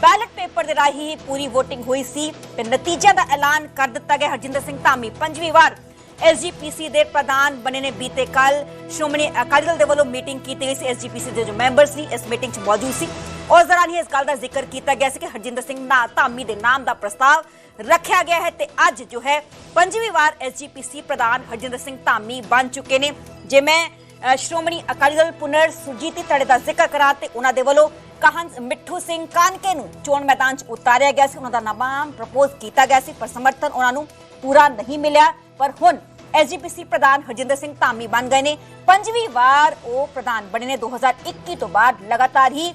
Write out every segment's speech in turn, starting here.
Ballot paper ਦੇ ਰਾਹੀਂ ਹੀ ਪੂਰੀ VOTING ਹੋਈ ਸੀ ਤੇ ਨਤੀਜਿਆਂ ਦਾ ਐਲਾਨ ਕਰ ਦਿੱਤਾ ਗਿਆ ਹਰਜਿੰਦਰ ਸਿੰਘ ਧਾਮੀ, ਪੰਜਵੀਂ ਵਾਰ। ਐਸਜੀਪੀਸੀ ਦੇ ਪ੍ਰਧਾਨ ਬਣੇ ਨੇ ਬੀਤੇ ਕੱਲ ਸ਼੍ਰੋਮਣੀ ਅਕਾਲੀ ਦਲ ਦੇ ਵੱਲੋਂ ਮੀਟਿੰਗ ਕੀਤੀ ਗਈ ਸੀ। ਐਸਜੀਪੀਸੀ ਦੇ ਜੋ ਮੈਂਬਰ ਸੀ, ਇਸ ਮੀਟਿੰਗ 'ਚ ਮੌਜੂਦ ਸੀ। ਉਸ ਦੌਰਾਨ ਹੀ ਇਸ ਗੱਲ ਦਾ ਜ਼ਿਕਰ ਕੀਤਾ ਗਿਆ ਸੀ ਕਿ ਹਰਜਿੰਦਰ ਸਿੰਘ ਨਾ ਧਾਮੀ ਦੇ ਨਾਮ ਦਾ ਪ੍ਰਸਤਾਵ ਰੱਖਿਆ ਗਿਆ ਹੈ ਤੇ ਅੱਜ ਜੋ ਹੈ ਪੰਜਵੀਂ ਵਾਰ ਐਸਜੀਪੀਸੀ ਪ੍ਰਧਾਨ ਹਰਜਿੰਦਰ ਸਿੰਘ ਧਾਮੀ ਬਣ ਚੁੱਕੇ ਨੇ। ਜੇ ਮੈਂ ਸ਼੍ਰੋਮਣੀ ਅਕਾਲੀ ਦਲ ਪੁਨਰ ਸੁਰਜੀਤੀ ਧੜੇ ਦਾ ਜ਼ਿਕਰ ਕਰਾਂ ਤੇ ਉਹਨਾਂ ਦੇ ਵੱਲੋਂ ਕਹਨ ਮਿੱਠੂ ਸਿੰਘ ਕਾਨਕੇ ਨੂੰ ਚੋਣ ਮੈਦਾਨ 'ਚ ਉਤਾਰਿਆ ਗਿਆ ਸੀ। ਉਹਨਾਂ ਦਾ ਨਾਮ ਪ੍ਰਪੋਜ਼ ਕੀਤਾ ਗਿਆ ਸੀ, ਪਰ ਸਮਰਥਨ ਉਹਨਾਂ ਨੂੰ ਪੂਰਾ ਨਹੀਂ ਮਿਲਿਆ। ਪਰ ਹੁਣ ਐਸਜੀਪੀਸੀ ਪ੍ਰਧਾਨ ਹਰਜਿੰਦਰ ਸਿੰਘ ਧਾਮੀ ਬਣ ਗਏ ਨੇ। ਪੰਜਵੀਂ ਵਾਰ ਉਹ ਪ੍ਰਧਾਨ ਬਣੇ ਨੇ। 2021 ਤੋਂ ਬਾਅਦ ਲਗਾਤਾਰ ਹੀ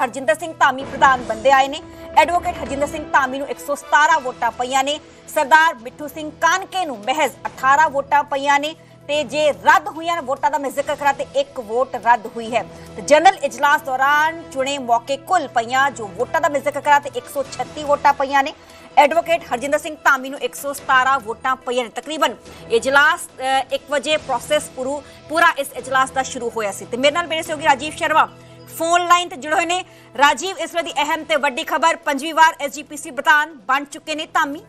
ਹਰਜਿੰਦਰ ਸਿੰਘ ਧਾਮੀ ਪ੍ਰਧਾਨ ਬੰਦੇ ਆਏ ਨੇ। ਐਡਵੋਕੇਟ ਹਰਜਿੰਦਰ ਸਿੰਘ ਧਾਮੀ ਨੂੰ 117 ਵੋਟਾਂ ਪਈਆਂ ਨੇ। ਸਰਦਾਰ ਮਿੱਠੂ ਸਿੰਘ ਕਾਨਕੇ ਨੂੰ ਮਹਿਜ਼ 18 ਵੋਟਾਂ ਪਈਆਂ ਨੇ। ਤੇ ਜੇ ਰੱਦ ਹੋਈਆਂ ਵੋਟਾਂ ਦਾ ਮੈਂ ਜ਼ਿਕਰ ਕਰਾਂ ਤੇ ਇੱਕ ਵੋਟ ਰੱਦ ਹੋਈ ਹੈ। ਤੇ ਜਨਰਲ ਇਜਲਾਸ ਦੌਰਾਨ ਚੁਣੇ ਮੌਕੇ ਕੁੱਲ ਪਈਆਂ ਜੋ ਵੋਟਾਂ ਦਾ ਮੈਂ ਜ਼ਿਕਰ ਕਰਾਂ ਤੇ 136 ਵੋਟਾਂ ਪਈਆਂ ਨੇ। ਐਡਵੋਕੇਟ ਹਰਜਿੰਦਰ ਸਿੰਘ ਧਾਮੀ ਨੂੰ 117 ਵੋਟਾਂ ਪਈਆਂ ਨੇ। ਤਕਰੀਬਨ ਇਜਲਾਸ 1 ਵਜੇ ਪ੍ਰੋਸੈਸ ਪੂਰੂ, ਪੂਰਾ ਇਸ ਇਜਲਾਸ ਦਾ ਸ਼ੁਰੂ ਹੋਇਆ ਸੀ। ਤੇ ਮੇਰੇ ਨਾਲ ਮੇਰੇ ਸਹਿਯੋਗੀ ਰਾਜੀਵ ਸ਼ਰਮਾ ਫੋਨ ਲਾਈਨ ਤੇ ਜੁੜੇ ਹੋਏ ਨੇ। ਰਾਜੀਵ, ਇਸ ਵੇਲੇ ਦੀ ਅਹਿਮ ਤੇ ਵੱਡੀ ਖਬਰ, ਪੰਜਵੀਂ ਵਾਰ ਐਸਜੀਪੀਸੀ ਪ੍ਰਧਾਨ ਬਣ ਚੁੱਕੇ ਨੇ ਧਾਮੀ।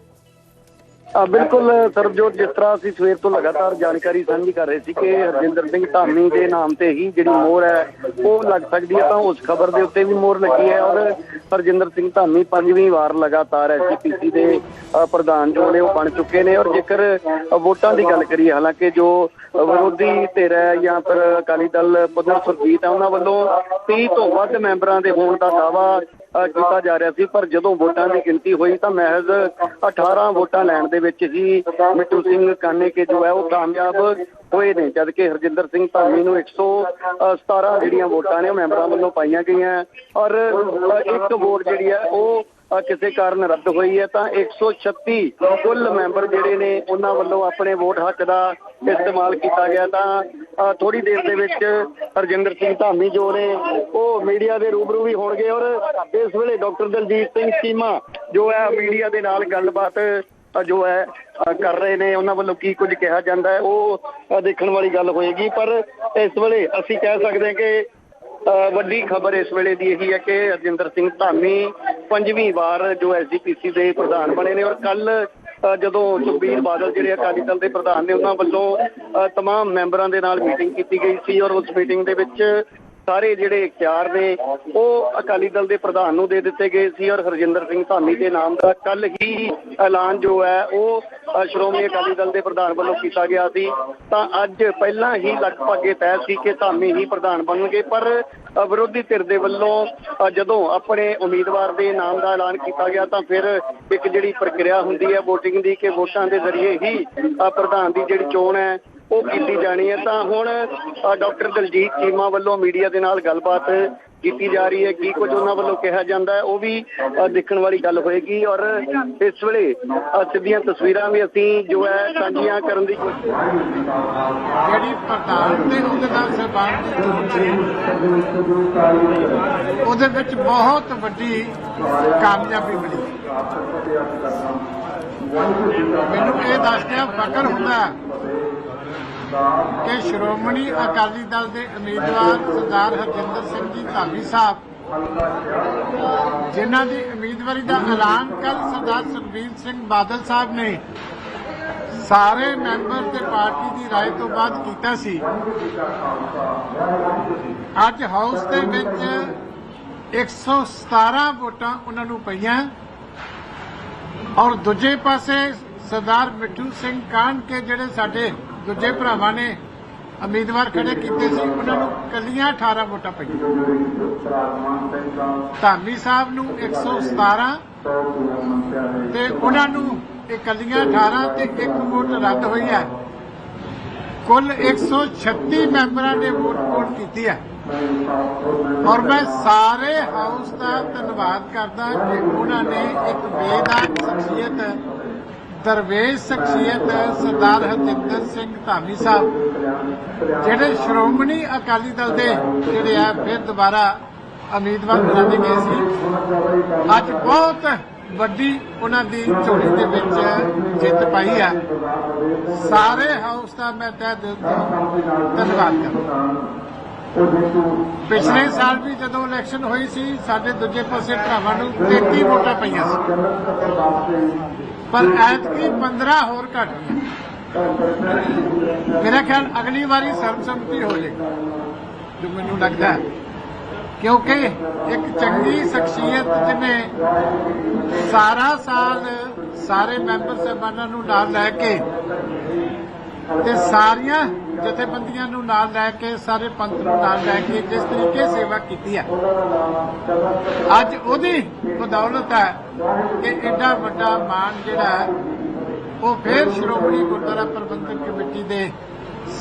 ਬਿਲਕੁਲ ਸਰਬਜੋਤ ਜਿਸ ਤਰ੍ਹਾਂ ਅਸੀਂ ਸਵੇਰ ਤੋਂ ਲਗਾਤਾਰ ਜਾਣਕਾਰੀ ਸਾਂਝੀ ਕਰ ਰਹੇ ਸੀ ਕਿ ਹਰਜਿੰਦਰ ਸਿੰਘ ਧਾਮੀ ਦੇ ਨਾਮ ਤੇ ਹੀ ਜਿਹੜੀ ਮੋਹਰ ਹੈ, ਉਹ ਲੱਗ ਸਕਦੀ ਹੈ ਤਾਂ ਉਸ ਖਬਰ ਦੇ ਉੱਤੇ ਵੀ ਮੋਹਰ ਲੱਗੀ ਹੈ ਔਰ ਹਰਜਿੰਦਰ ਸਿੰਘ ਧਾਮੀ ਪੰਜਵੀਂ ਵਾਰ ਲਗਾਤਾਰ ਐਸਜੀਪੀਸੀ ਦੇ ਪ੍ਰਧਾਨ ਜੋ ਨੇ ਉਹ ਬਣ ਚੁੱਕੇ ਨੇ ਔਰ ਜੇਕਰ ਵੋਟਾਂ ਦੀ ਗੱਲ ਕਰੀਏ, ਹਾਲਾਂਕਿ ਜੋ ਵਿਰੋਧੀ ਧਿਰ ਹੈ ਜਾਂ ਫਿਰ ਅਕਾਲੀ ਦਲ ਪੱਧਰ ਸੁਰਜੀਤ ਹੈ, ਉਹਨਾਂ ਵੱਲੋਂ 30 ਤੋਂ ਵੱਧ ਮੈਂਬਰਾਂ ਦੇ ਹੋਣ ਦਾ ਦਾਵਾ ਕੀਤਾ ਜਾ ਰਿਹਾ ਸੀ, ਪਰ ਜਦੋਂ ਵੋਟਾਂ ਦੀ ਗਿਣਤੀ ਹੋਈ ਤਾਂ ਮਹਿਜ਼ 18 ਵੋਟਾਂ ਲੈਣ ਦੇ ਵਿੱਚ ਹੀ ਮਿੱਟੂ ਸਿੰਘ ਕਾਨੇ ਕੇ ਜੋ ਹੈ, ਉਹ ਕਾਮਯਾਬ ਹੋਏ ਨੇ ਜਦ ਕਿ ਹਰਜਿੰਦਰ ਸਿੰਘ ਧਾਮੀ ਨੂੰ 117 ਜਿਹੜੀਆਂ ਵੋਟਾਂ ਨੇ ਮੈਂਬਰਾਂ ਵੱਲੋਂ ਪਾਈਆਂ ਗਈਆਂ। ਔਰ ਇੱਕ ਵੋਟ ਜਿਹੜੀ ਹੈ, ਉਹ ਕਿਸੇ ਕਾਰਨ ਰੱਦ ਹੋਈ ਹੈ ਤਾਂ 136 ਕੁੱਲ ਮੈਂਬਰ ਜਿਹੜੇ ਨੇ ਉਹਨਾਂ ਵੱਲੋਂ ਆਪਣੇ ਵੋਟ ਹੱਕ ਦਾ ਇਸਤੇਮਾਲ ਕੀਤਾ ਗਿਆ ਤਾਂ ਥੋੜੀ ਦੇਰ ਦੇ ਵਿੱਚ ਹਰਜਿੰਦਰ ਸਿੰਘ ਧਾਮੀ ਜੋ ਨੇ, ਉਹ ਮੀਡੀਆ ਦੇ ਰੂਬਰੂ ਵੀ ਹੋਣਗੇ ਔਰ ਇਸ ਵੇਲੇ ਡਾਕਟਰ ਦਲਜੀਤ ਸਿੰਘ ਚੀਮਾ ਜੋ ਹੈ ਮੀਡੀਆ ਦੇ ਨਾਲ ਗੱਲਬਾਤ ਜੋ ਹੈ ਕਰ ਰਹੇ ਨੇ, ਉਹਨਾਂ ਵੱਲੋਂ ਕੀ ਕੁਝ ਕਿਹਾ ਜਾਂਦਾ ਹੈ, ਉਹ ਦੇਖਣ ਵਾਲੀ ਗੱਲ ਹੋਏਗੀ। ਪਰ ਇਸ ਵੇਲੇ ਅਸੀਂ ਕਹਿ ਸਕਦੇ ਹਾਂ ਕਿ ਵੱਡੀ ਖਬਰ ਇਸ ਵੇਲੇ ਦੀ ਇਹੀ ਹੈ ਕਿ ਅਰਜਿੰਦਰ ਸਿੰਘ ਧਾਮੀ ਪੰਜਵੀਂ ਵਾਰ ਜੋ ਐਸਜੀਪੀਸੀ ਦੇ ਪ੍ਰਧਾਨ ਬਣੇ ਨੇ ਔਰ ਕੱਲ ਜਦੋਂ ਸੁਖਬੀਰ ਬਾਦਲ ਜਿਹੜੇ ਅਕਾਲੀ ਦਲ ਦੇ ਪ੍ਰਧਾਨ ਨੇ ਉਹਨਾਂ ਵੱਲੋਂ ਅ, ਤਮਾਮ ਮੈਂਬਰਾਂ ਦੇ ਨਾਲ ਮੀਟਿੰਗ ਕੀਤੀ ਗਈ ਸੀ ਔਰ ਉਸ ਮੀਟਿੰਗ ਦੇ ਵਿੱਚ ਸਾਰੇ ਜਿਹੜੇ ਇਖਤਿਆਰ ਨੇ, ਉਹ ਅਕਾਲੀ ਦਲ ਦੇ ਪ੍ਰਧਾਨ ਨੂੰ ਦੇ ਦਿੱਤੇ ਗਏ ਸੀ ਔਰ ਹਰਜਿੰਦਰ ਸਿੰਘ ਧਾਮੀ ਦੇ ਨਾਮ ਦਾ ਕੱਲ ਹੀ ਐਲਾਨ ਜੋ ਹੈ, ਉਹ ਸ਼੍ਰੋਮਣੀ ਅਕਾਲੀ ਦਲ ਦੇ ਪ੍ਰਧਾਨ ਵੱਲੋਂ ਕੀਤਾ ਗਿਆ ਸੀ। ਤਾਂ ਅੱਜ ਪਹਿਲਾਂ ਹੀ ਲਗਭਗ ਇਹ ਤੈਅ ਸੀ ਕਿ ਧਾਮੀ ਹੀ ਪ੍ਰਧਾਨ ਬਣਨਗੇ, ਪਰ ਵਿਰੋਧੀ ਧਿਰ ਦੇ ਵੱਲੋਂ ਜਦੋਂ ਆਪਣੇ ਉਮੀਦਵਾਰ ਦੇ ਨਾਮ ਦਾ ਐਲਾਨ ਕੀਤਾ ਗਿਆ, ਤਾਂ ਫਿਰ ਇੱਕ ਜਿਹੜੀ ਪ੍ਰਕਿਰਿਆ ਹੁੰਦੀ ਹੈ VOTING ਦੀ, ਕਿ ਵੋਟਾਂ ਦੇ ਜ਼ਰੀਏ ਹੀ ਪ੍ਰਧਾਨ ਦੀ ਜਿਹੜੀ ਚੋਣ ਹੈ ਉਹ ਕੀਤੀ ਜਾਣੀ ਹੈ, ਤਾਂ ਹੁਣ ਡਾਕਟਰ ਦਲਜੀਤ ਚੀਮਾ ਵੱਲੋਂ ਮੀਡੀਆ ਦੇ ਨਾਲ ਗੱਲਬਾਤ ਕੀਤੀ ਜਾ ਰਹੀ ਹੈ। ਕੀ ਕੁਝ ਉਹਨਾਂ ਵੱਲੋਂ ਕਿਹਾ ਜਾਂਦਾ ਹੈ, ਉਹ ਵੀ ਦੇਖਣ ਵਾਲੀ ਗੱਲ ਹੋਏਗੀ। ਔਰ ਇਸ ਵੇਲੇ ਸਿੱਧੀਆਂ ਤਸਵੀਰਾਂ ਵੀ ਅਸੀਂ ਜੋ ਹੈ, ਸਾਂਝੀਆਂ ਕਰਨ ਦੀ ਕੋਸ਼ਿਸ਼ ਜਿਹੜੀ ਪ੍ਰਧਾਨ ਤੇ ਉਹਦੇ ਨਾਲ ਸਰਕਾਰ ਉਹਦੇ ਵਿੱਚ ਬਹੁਤ ਵੱਡੀ ਕਾਮਯਾਬੀ ਮਿਲੀ। ਮੈਨੂੰ ਇਹ ਦੱਸਦਿਆਂ ਫਕਰ ਹੁੰਦਾ ਕਿ ਸ਼੍ਰੋਮਣੀ ਅਕਾਲੀ ਦਲ ਦੇ ਉਮੀਦਵਾਰ ਸਰਦਾਰ ਹਰਜਿੰਦਰ ਸਿੰਘ ਜੀ ਧਾਮੀ ਸਾਹਿਬ ਜਿਨ੍ਹਾਂ ਦੀ ਉਮੀਦਵਾਰੀ ਦਾ ਐਲਾਨ ਕੱਲ ਸਰਦਾਰ ਸੁਖਬੀਰ ਸਿੰਘ ਬਾਦਲ ਸਾਹਿਬ ਨੇ ਸਾਰੇ ਮੈਂਬਰ ਤੇ ਪਾਰਟੀ ਦੀ رائے ਤੋਂ ਬਾਅਦ ਕੀਤਾ ਸੀ ਅੱਜ ਹਾਊਸ ਦੇ ਵਿੱਚ 117 ਵੋਟਾਂ ਉਹਨਾਂ ਨੂੰ ਪਈਆਂ ਔਰ ਦੂਜੇ ਪਾਸੇ ਸਰਦਾਰ ਮਿੱਠੂ ਸਿੰਘ ਕਾਨ ਕੇ ਜਿਹੜੇ ਸਾਡੇ ਦੂਜੇ ਭਰਾਵਾਂ ਨੇ ਉਮੀਦਵਾਰ ਖੜੇ ਕੀਤੇ ਸੀ, ਉਹਨਾਂ ਨੂੰ ਕੱਲੀਆਂ 18 ਵੋਟਾਂ ਪਈਆਂ। ਧਾਮੀ ਸਾਹਿਬ ਨੂੰ 117 ਤੇ ਉਹਨਾਂ ਨੂੰ ਇਕੱਲੀਆਂ 18 ਤੇ ਇੱਕ ਵੋਟ ਰੱਦ ਹੋਈ ਹੈ। ਕੁੱਲ 136 ਮੈਂਬਰਾਂ ਨੇ ਵੋਟ ਪਾਉਣ ਕੀਤੀ ਹੈ। ਔਰ ਮੈਂ ਸਾਰੇ ਹਾਊਸ ਦਾ ਧੰਨਵਾਦ ਕਰਦਾ ਕਿ ਉਹਨਾਂ ਨੇ ਇੱਕ ਬੇਦਾਗ ਸ਼ਖਸੀਅਤ ਦਰਵੇਸ਼ ਸ਼ਖਸੀਅਤ ਸਰਦਾਰ ਹਰਜਿੰਦਰ ਸਿੰਘ ਧਾਮੀ ਸਾਹਿਬ, ਜਿਹੜੇ ਸ਼੍ਰੋਮਣੀ ਅਕਾਲੀ ਦਲ ਦੇ ਜਿਹੜੇ ਆ, ਫਿਰ ਦੁਬਾਰਾ ਉਮੀਦਵਾਰ ਬਣਾਏ ਗਏ ਸੀ। ਅੱਜ ਬਹੁਤ ਵੱਡੀ ਉਹਨਾਂ ਦੀ ਝੋਲੀ ਦੇ ਵਿੱਚ ਜਿੱਤ ਪਾਈ ਹੈ ਸਾਰੇ ਹਾਊਸ ਦਾ ਮੈਂ ਤਹਿ ਦਿਲ ਤੋਂ ਧੰਨਵਾਦ ਕਰਦਾ। ਪਿਛਲੇ ਸਾਲ ਵੀ ਜਦੋਂ ਇਲੈਕਸ਼ਨ ਹੋਈ ਸੀ, ਸਾਡੇ ਦੂਜੇ ਪਾਸੇ ਭਰਾਵਾਂ ਨੂੰ 33 ਵੋਟਾਂ ਪਈਆਂ ਸੀ। ਪਰ ਐਤਕੀ 15 ਹੋਰ ਘੱਟ ਗਈਆਂ ਮੇਰਾ ਖਿਆਲ ਅਗਲੀ ਵਾਰੀ ਸਰਬਸੰਮਤੀ ਹੋ ਜਾਏਗੀ ਜੋ ਮੈਨੂੰ ਲੱਗਦਾ ਹੈ। ਕਿਉਂਕਿ ਇੱਕ ਚੰਗੀ ਸ਼ਖਸੀਅਤ ਜਿਹਨੇ ਸਾਰਾ ਸਾਲ ਸਾਰੇ ਮੈਂਬਰ ਸਾਹਿਬਾਨਾਂ ਨੂੰ ਨਾਲ ਲੈ ਕੇ ਤੇ ਸਾਰੀਆਂ ਜਥੇਬੰਦੀਆਂ ਨੂੰ ਨਾਲ ਲੈ ਕੇ, ਸਾਰੇ ਪੰਥ ਨੂੰ ਨਾਲ ਲੈ ਕੇ ਜਿਸ ਤਰੀਕੇ ਸੇਵਾ ਕੀਤੀ ਹੈ। ਅੱਜ ਉਹਦੀ ਬਦੌਲਤ ਹੈ ਕਿ ਐਡਾ ਵੱਡਾ ਮਾਣ ਜਿਹੜਾ ਉਹ ਫਿਰ ਸ਼੍ਰੋਮਣੀ ਗੁਰਦੁਆਰਾ ਪ੍ਰਬੰਧਕ ਕਮੇਟੀ ਦੇ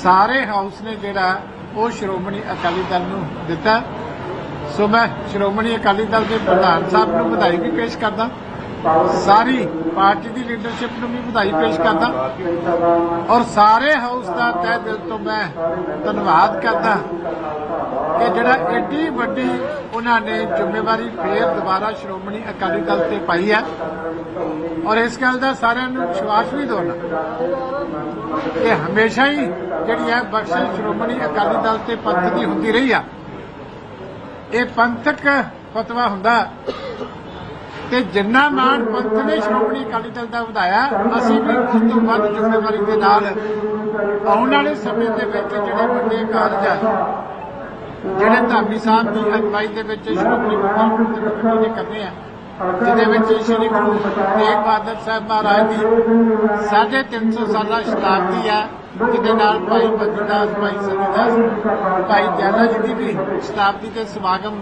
ਸਾਰੇ ਹਾਊਸ ਨੇ ਜਿਹੜਾ, ਉਹ ਸ਼੍ਰੋਮਣੀ ਅਕਾਲੀ ਦਲ ਨੂੰ ਦਿੱਤਾ। ਸੋ ਮੈਂ ਸ਼੍ਰੋਮਣੀ ਅਕਾਲੀ ਦਲ ਦੇ ਪ੍ਰਧਾਨ ਸਾਹਿਬ ਨੂੰ ਵਧਾਈ ਵੀ ਪੇਸ਼ ਕਰਦਾ। ਸਾਰੀ ਪਾਰਟੀ ਦੀ ਲੀਡਰਸ਼ਿਪ ਨੂੰ ਵੀ ਵਧਾਈ ਪੇਸ਼ ਕਰਦਾ। ਔਰ ਸਾਰੇ ਹਾਊਸ ਦਾ ਤਹਿ ਦਿਲ ਤੋਂ ਮੈਂ ਧੰਨਵਾਦ ਕਰਦਾ ਕਿ ਜਿਹੜਾ ਏਡੀ ਵੱਡੀ ਉਹਨਾਂ ਨੇ ਜ਼ਿੰਮੇਵਾਰੀ ਫੇਰ ਦੁਬਾਰਾ ਸ਼੍ਰੋਮਣੀ ਅਕਾਲੀ ਦਲ ਤੇ ਪਾਈ ਹੈ। ਔਰ ਇਸ ਗੱਲ ਦਾ ਸਾਰਿਆਂ ਨੂੰ ਵਿਸ਼ਵਾਸ ਵੀ ਦਿਵਾਉਣਾ ਕਿ ਹਮੇਸ਼ਾ ਹੀ ਜਿਹੜੀ ਹੈ ਬਖਸ਼ਿਸ਼ ਸ਼੍ਰੋਮਣੀ ਅਕਾਲੀ ਦਲ ਤੇ ਪੰਥ ਦੀ ਹੁੰਦੀ ਰਹੀ ਆ। ਇਹ ਪੰਥਕ ਫਤਵਾ ਹੁੰਦਾ ਤੇ ਜਿੰਨਾ ਮਾਣ ਪੰਥ ਨੇ ਸ਼੍ਰੋਮਣੀ ਅਕਾਲੀ ਦਲ ਦਾ ਵਧਾਇਆ, ਅਸੀਂ ਵੀ ਉਸ ਤੋਂ ਵੱਧ ਜ਼ਿੰਮੇਵਾਰੀ ਦੇ ਨਾਲ ਆਉਣ ਵਾਲੇ ਸਮੇਂ ਦੇ ਵਿੱਚ ਜਿਹੜੇ ਵੱਡੇ ਕਾਰਜ ਆ, ਜਿਹੜੇ ਧਾਮੀ ਸਾਹਿਬ ਦੀ ਅਗਵਾਈ ਦੇ ਵਿੱਚ ਸ਼੍ਰੋਮਣੀ ਗੁਰਦੁਆਰਾ ਕਮੇਟੀ ਨੇ ਕਰਨੇ ਆ, ਜਿਹਦੇ ਵਿੱਚ ਸ੍ਰੀ ਗੁਰੂ ਤੇਗ ਬਹਾਦਰ ਸਾਹਿਬ ਮਹਾਰਾਜ ਦੀ ਸਾਢੇ 350 ਸਾਲਾ ਸ਼ਤਾਬਦੀ ਆ, ਜਿਹਦੇ ਨਾਲ ਭਾਈ ਬੰਦੀਦਾਸ ਭਾਈ ਸਤੀਦਾਸ ਭਾਈ ਜਾਲਾ ਜੀ ਦੀ ਵੀ ਸ਼ਤਾਬਦੀ ਤੇ ਸਮਾਗਮ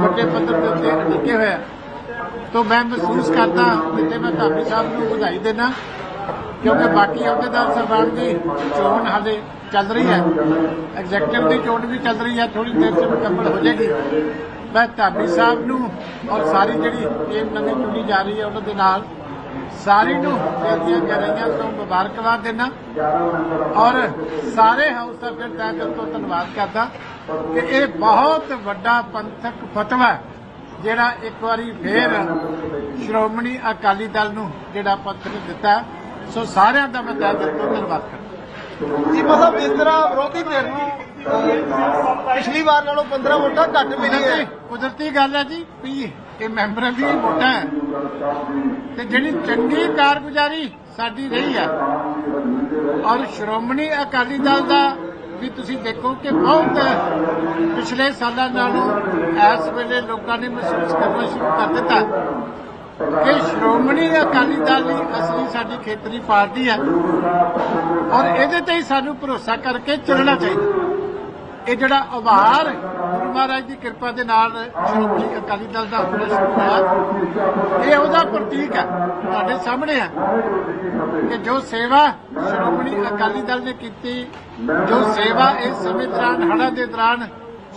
ਵੱਡੇ ਪੱਧਰ ਤੇ ਉੱਤੇ ਅਟਿਕੇ ਹੋਏ ਆ। ਤੋਂ ਮੈਂ ਮਹਿਸੂਸ ਕਰਦਾ ਕਿ ਮੈਂ ਧਾਮੀ ਸਾਹਿਬ ਨੂੰ ਵਧਾਈ ਦੇਣਾ ਕਿਉਂਕਿ ਬਾਕੀ ਅਹੁਦੇਦਾਰ ਸਰਕਾਰ ਦੀ ਚੋਣ ਹਾਲੇ ਚੱਲ ਰਹੀ ਹੈ। ਐਗਜ਼ੈਕਟਿਵ ਦੀ ਚੋਣ ਵੀ ਚੱਲ ਰਹੀ ਹੈ ਥੋੜੀ ਦੇਰ ਚ ਮੁਕੰਮਲ ਹੋ ਜਾਏਗੀ। ਮੈਂ ਧਾਮੀ ਸਾਹਿਬ ਨੂੰ ਔਰ ਸਾਰੀ ਜਿਹੜੀ ਟੀਮ ਨਵੀਂ ਚੁਣੀ ਜਾ ਰਹੀ ਹੈ ਉਹਨਾਂ ਦੇ ਨਾਲ ਸਾਰੀ ਨੂੰ ਜਿਹੜੀਆਂ ਗਹਿਰਾਈਆਂ ਤੋਂ ਮੁਬਾਰਕਬਾਦ ਦੇਣਾ ਔਰ ਸਾਰੇ ਹਾਊਸ ਦਾ ਤੋਂ ਧੰਨਵਾਦ ਕਰਦਾ ਕਿ ਇਹ ਬਹੁਤ ਵੱਡਾ ਪੰਥਕ ਫਤਵਾ ਹੈ। ਜਿਹੜਾ ਇੱਕ ਵਾਰੀ ਫੇਰ ਸ਼੍ਰੋਮਣੀ ਅਕਾਲੀ ਦਲ ਨੂੰ ਜਿਹੜਾ ਨੇ ਦਿੱਤਾ ਸੋ ਸਾਰਿਆਂ ਦਾ ਮੈਂ ਦਿਲ ਤੋਂ ਧੰਨਵਾਦ ਕਰਦਾ। ਜੀ ਮਤਲਬ ਜਿਸ ਤਰ੍ਹਾਂ ਵਿਰੋਧੀ ਧਿਰ ਨੂੰ ਪਿਛਲੀ ਵਾਰ ਨਾਲੋਂ 15 ਵੋਟਾਂ ਘੱਟ ਮਿਲੀ ਹੈ ਕੁਦਰਤੀ ਗੱਲ ਹੈ ਜੀ ਵੀ ਇਹ ਮੈਂਬਰਾਂ ਦੀ ਵੋਟਾਂ ਤੇ ਜਿਹੜੀ ਚੰਗੀ ਕਾਰਗੁਜ਼ਾਰੀ ਸਾਡੀ ਰਹੀ ਹੈ ਔਰ ਸ਼੍ਰੋਮਣੀ ਅਕਾਲੀ ਦਲ ਦਾ ਵੀ ਤੁਸੀਂ ਦੇਖੋ ਕਿ ਬਹੁਤ ਪਿਛਲੇ ਸਾਲਾਂ ਨਾਲੋਂ ਇਸ ਵੇਲੇ ਲੋਕਾਂ ਨੇ ਮਹਿਸੂਸ ਕਰਨਾ ਸ਼ੁਰੂ ਕਰ ਦਿੱਤਾ। ਕਿ ਸ਼੍ਰੋਮਣੀ ਅਕਾਲੀ ਦਲ ਹੀ ਅਸਲੀ ਸਾਡੀ ਖੇਤਰੀ ਪਾਰਟੀ ਹੈ। ਔਰ ਇਹਦੇ ਤੇ ਹੀ ਸਾਨੂੰ ਭਰੋਸਾ ਕਰਕੇ ਚੱਲਣਾ ਚਾਹੀਦਾ। ਇਹ ਜਿਹੜਾ ਆਭਾਰ ਗੁਰੂ ਮਹਾਰਾਜ ਦੀ ਕਿਰਪਾ ਦੇ ਨਾਲ ਸ਼੍ਰੋਮਣੀ ਅਕਾਲੀ ਦਲ ਦਾ ਹੋਣਾ ਸ਼ੁਰੂ ਹੋਇਆ ਇਹ ਉਹਦਾ ਪ੍ਰਤੀਕ ਹੈ, ਤੁਹਾਡੇ ਸਾਹਮਣੇ ਹੈ ਕਿ ਜੋ ਸੇਵਾ ਸ਼੍ਰੋਮਣੀ ਅਕਾਲੀ ਦਲ ਨੇ ਕੀਤੀ, ਜੋ ਸੇਵਾ ਇਸ ਸਮੇਂ ਦੌਰਾਨ, ਹੜ੍ਹਾਂ ਦੇ ਦੌਰਾਨ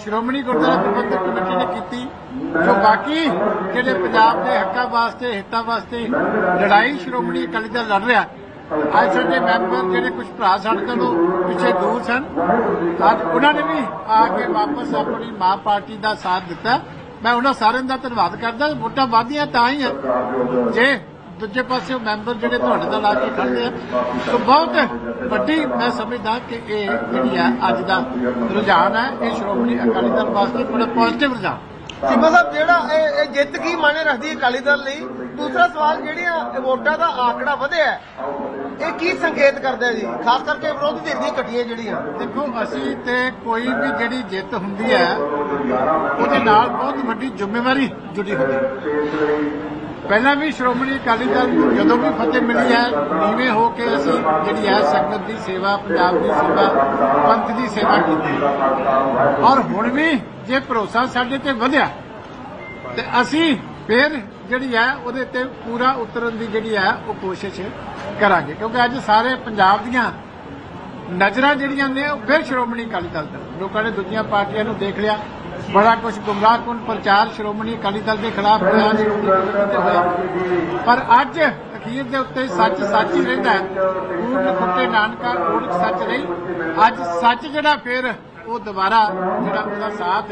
ਸ਼੍ਰੋਮਣੀ ਗੁਰਦੁਆਰਾ ਪ੍ਰਬੰਧਕ ਕਮੇਟੀ ਨੇ ਕੀਤੀ, ਜੋ ਬਾਕੀ ਜਿਹੜੇ ਪੰਜਾਬ ਦੇ ਹੱਕਾਂ ਵਾਸਤੇ, ਹਿੱਤਾਂ ਵਾਸਤੇ ਲੜਾਈ ਸ਼੍ਰੋਮਣੀ ਅਕਾਲੀ ਦਲ ਲੜ ਰਿਹਾ ਅੱਜ ਸਾਡੇ ਮੈਂਬਰ ਜਿਹੜੇ ਕੁਝ ਭਰਾ ਸਾਡੇ ਕੋਲੋਂ ਪਿੱਛੇ ਦੂਰ ਸਨ, ਅੱਜ ਉਹਨਾਂ ਨੇ ਵੀ ਆ ਕੇ ਵਾਪਸ ਆਪਣੀ ਮਾਂ ਪਾਰਟੀ ਦਾ ਸਾਥ ਦਿੱਤਾ। ਮੈਂ ਉਹਨਾਂ ਸਾਰਿਆਂ ਦਾ ਧੰਨਵਾਦ ਕਰਦਾ, ਵੋਟਾਂ ਵਾਧੀਆਂ ਤਾਂ ਹੀ ਆ। ਜੇ ਦੂਜੇ ਪਾਸੇ ਮੈਂਬਰ ਜਿਹੜੇ ਤੁਹਾਡੇ ਨਾਲ ਆ ਕੇ ਖੜਦੇ ਆ, ਸੋ ਬਹੁਤ ਵੱਡੀ ਮੈਂ ਸਮਝਦਾ ਕਿ ਇਹ ਜਿਹੜੀ ਆ ਅੱਜ ਦਾ ਰੁਝਾਨ ਹੈ ਇਹ ਸ਼੍ਰੋਮਣੀ ਅਕਾਲੀ ਦਲ ਵਾਸਤੇ ਬੜਾ ਪੋਜ਼ਿਟਿਵ ਰੁਝਾਨ। ਜੀ, ਮਤਲਬ ਜਿਹੜਾ ਇਹ ਜਿੱਤ ਕੀ ਮਾਣੇ ਰੱਖਦੀ ਹੈ ਅਕਾਲੀ ਦਲ ਲਈ? ਦੂਸਰਾ ਸਵਾਲ, ਜਿਹੜੀਆਂ ਵੋਟਾਂ ਦਾ ਆંકੜਾ ਵਧਿਆ ਇਹ ਕੀ ਸੰਕੇਤ ਕਰਦਾ ਹੈ ਜੀ? ਖਾਸ ਕਰਕੇ ਵਿਰੋਧੀ ਧਿਰ ਦੀਆਂ ਘਟੀਆਂ ਜਿਹੜੀਆਂ। ਦੇਖੋ, ਅਸੀਂ ਤੇ ਕੋਈ ਵੀ ਜਿਹੜੀ ਜਿੱਤ ਹੁੰਦੀ ਹੈ, ਉਹਦੇ ਨਾਲ ਬਹੁਤ ਵੱਡੀ ਜ਼ਿੰਮੇਵਾਰੀ ਜੁੜੀ ਹੁੰਦੀ ਹੈ। ਪਹਿਲਾਂ ਵੀ ਸ਼੍ਰੋਮਣੀ ਅਕਾਲੀ ਦਲ ਨੂੰ ਜਦੋਂ ਵੀ ਫਤਿਹ ਮਿਲੀ ਹੈ, ਨੀਵੇਂ ਹੋ ਕੇ ਅਸੀਂ ਜਿਹੜੀ ਹੈ ਸੰਗਤ ਦੀ ਸੇਵਾ, ਪੰਜਾਬ ਦੀ ਸੇਵਾ, ਪੰਥ ਦੀ ਸੇਵਾ ਕੀਤੀ ਔਰ ਹੁਣ ਵੀ ਜੇ ਭਰੋਸਾ ਸਾਡੇ ਤੇ ਵਧਿਆ, ਤੇ ਅਸੀਂ ਫਿਰ ਜਿਹੜੀ ਹੈ, ਉਹਦੇ ਤੇ ਪੂਰਾ ਉਤਰਨ ਦੀ ਜਿਹੜੀ ਹੈ, ਉਹ ਕੋਸ਼ਿਸ਼ ਕਰਾਂਗੇ। ਕਿਉਂਕਿ ਅੱਜ ਸਾਰੇ ਪੰਜਾਬ ਦੀਆਂ ਨਜ਼ਰਾਂ ਜਿਹੜੀਆਂ ਨੇ, ਉਹ ਫਿਰ ਸ਼੍ਰੋਮਣੀ ਅਕਾਲੀ ਦਲ ਤੇ। ਲੋਕਾਂ ਨੇ ਦੂਜੀਆਂ ਪਾਰਟੀਆਂ ਨੂੰ ਦੇਖ ਲਿਆ। ਬੜਾ ਕੁਝ ਗੁੰਮਰਾਹਕੁਨ ਪ੍ਰਚਾਰ ਸ਼੍ਰੋਮਣੀ ਅਕਾਲੀ ਦਲ ਦੇ ਖਿਲਾਫ ਹੋਇਆ ਹੋਇਆ ਪਰ ਅੱਜ ਅਖੀਰ ਦੇ ਉੱਤੇ ਸੱਚ ਸੱਚ ਹੀ ਰਹਿੰਦਾ ਹੈ। ਖੁੱਟੇ ਨਾਨਕਾ ਓੜਕ ਸੱਚ ਨਹੀਂ। ਅੱਜ ਸੱਚ ਜਿਹੜਾ ਫਿਰ ਉਹ ਦੁਬਾਰਾ ਜਿਹੜਾ ਉਹਦਾ ਸਾਥ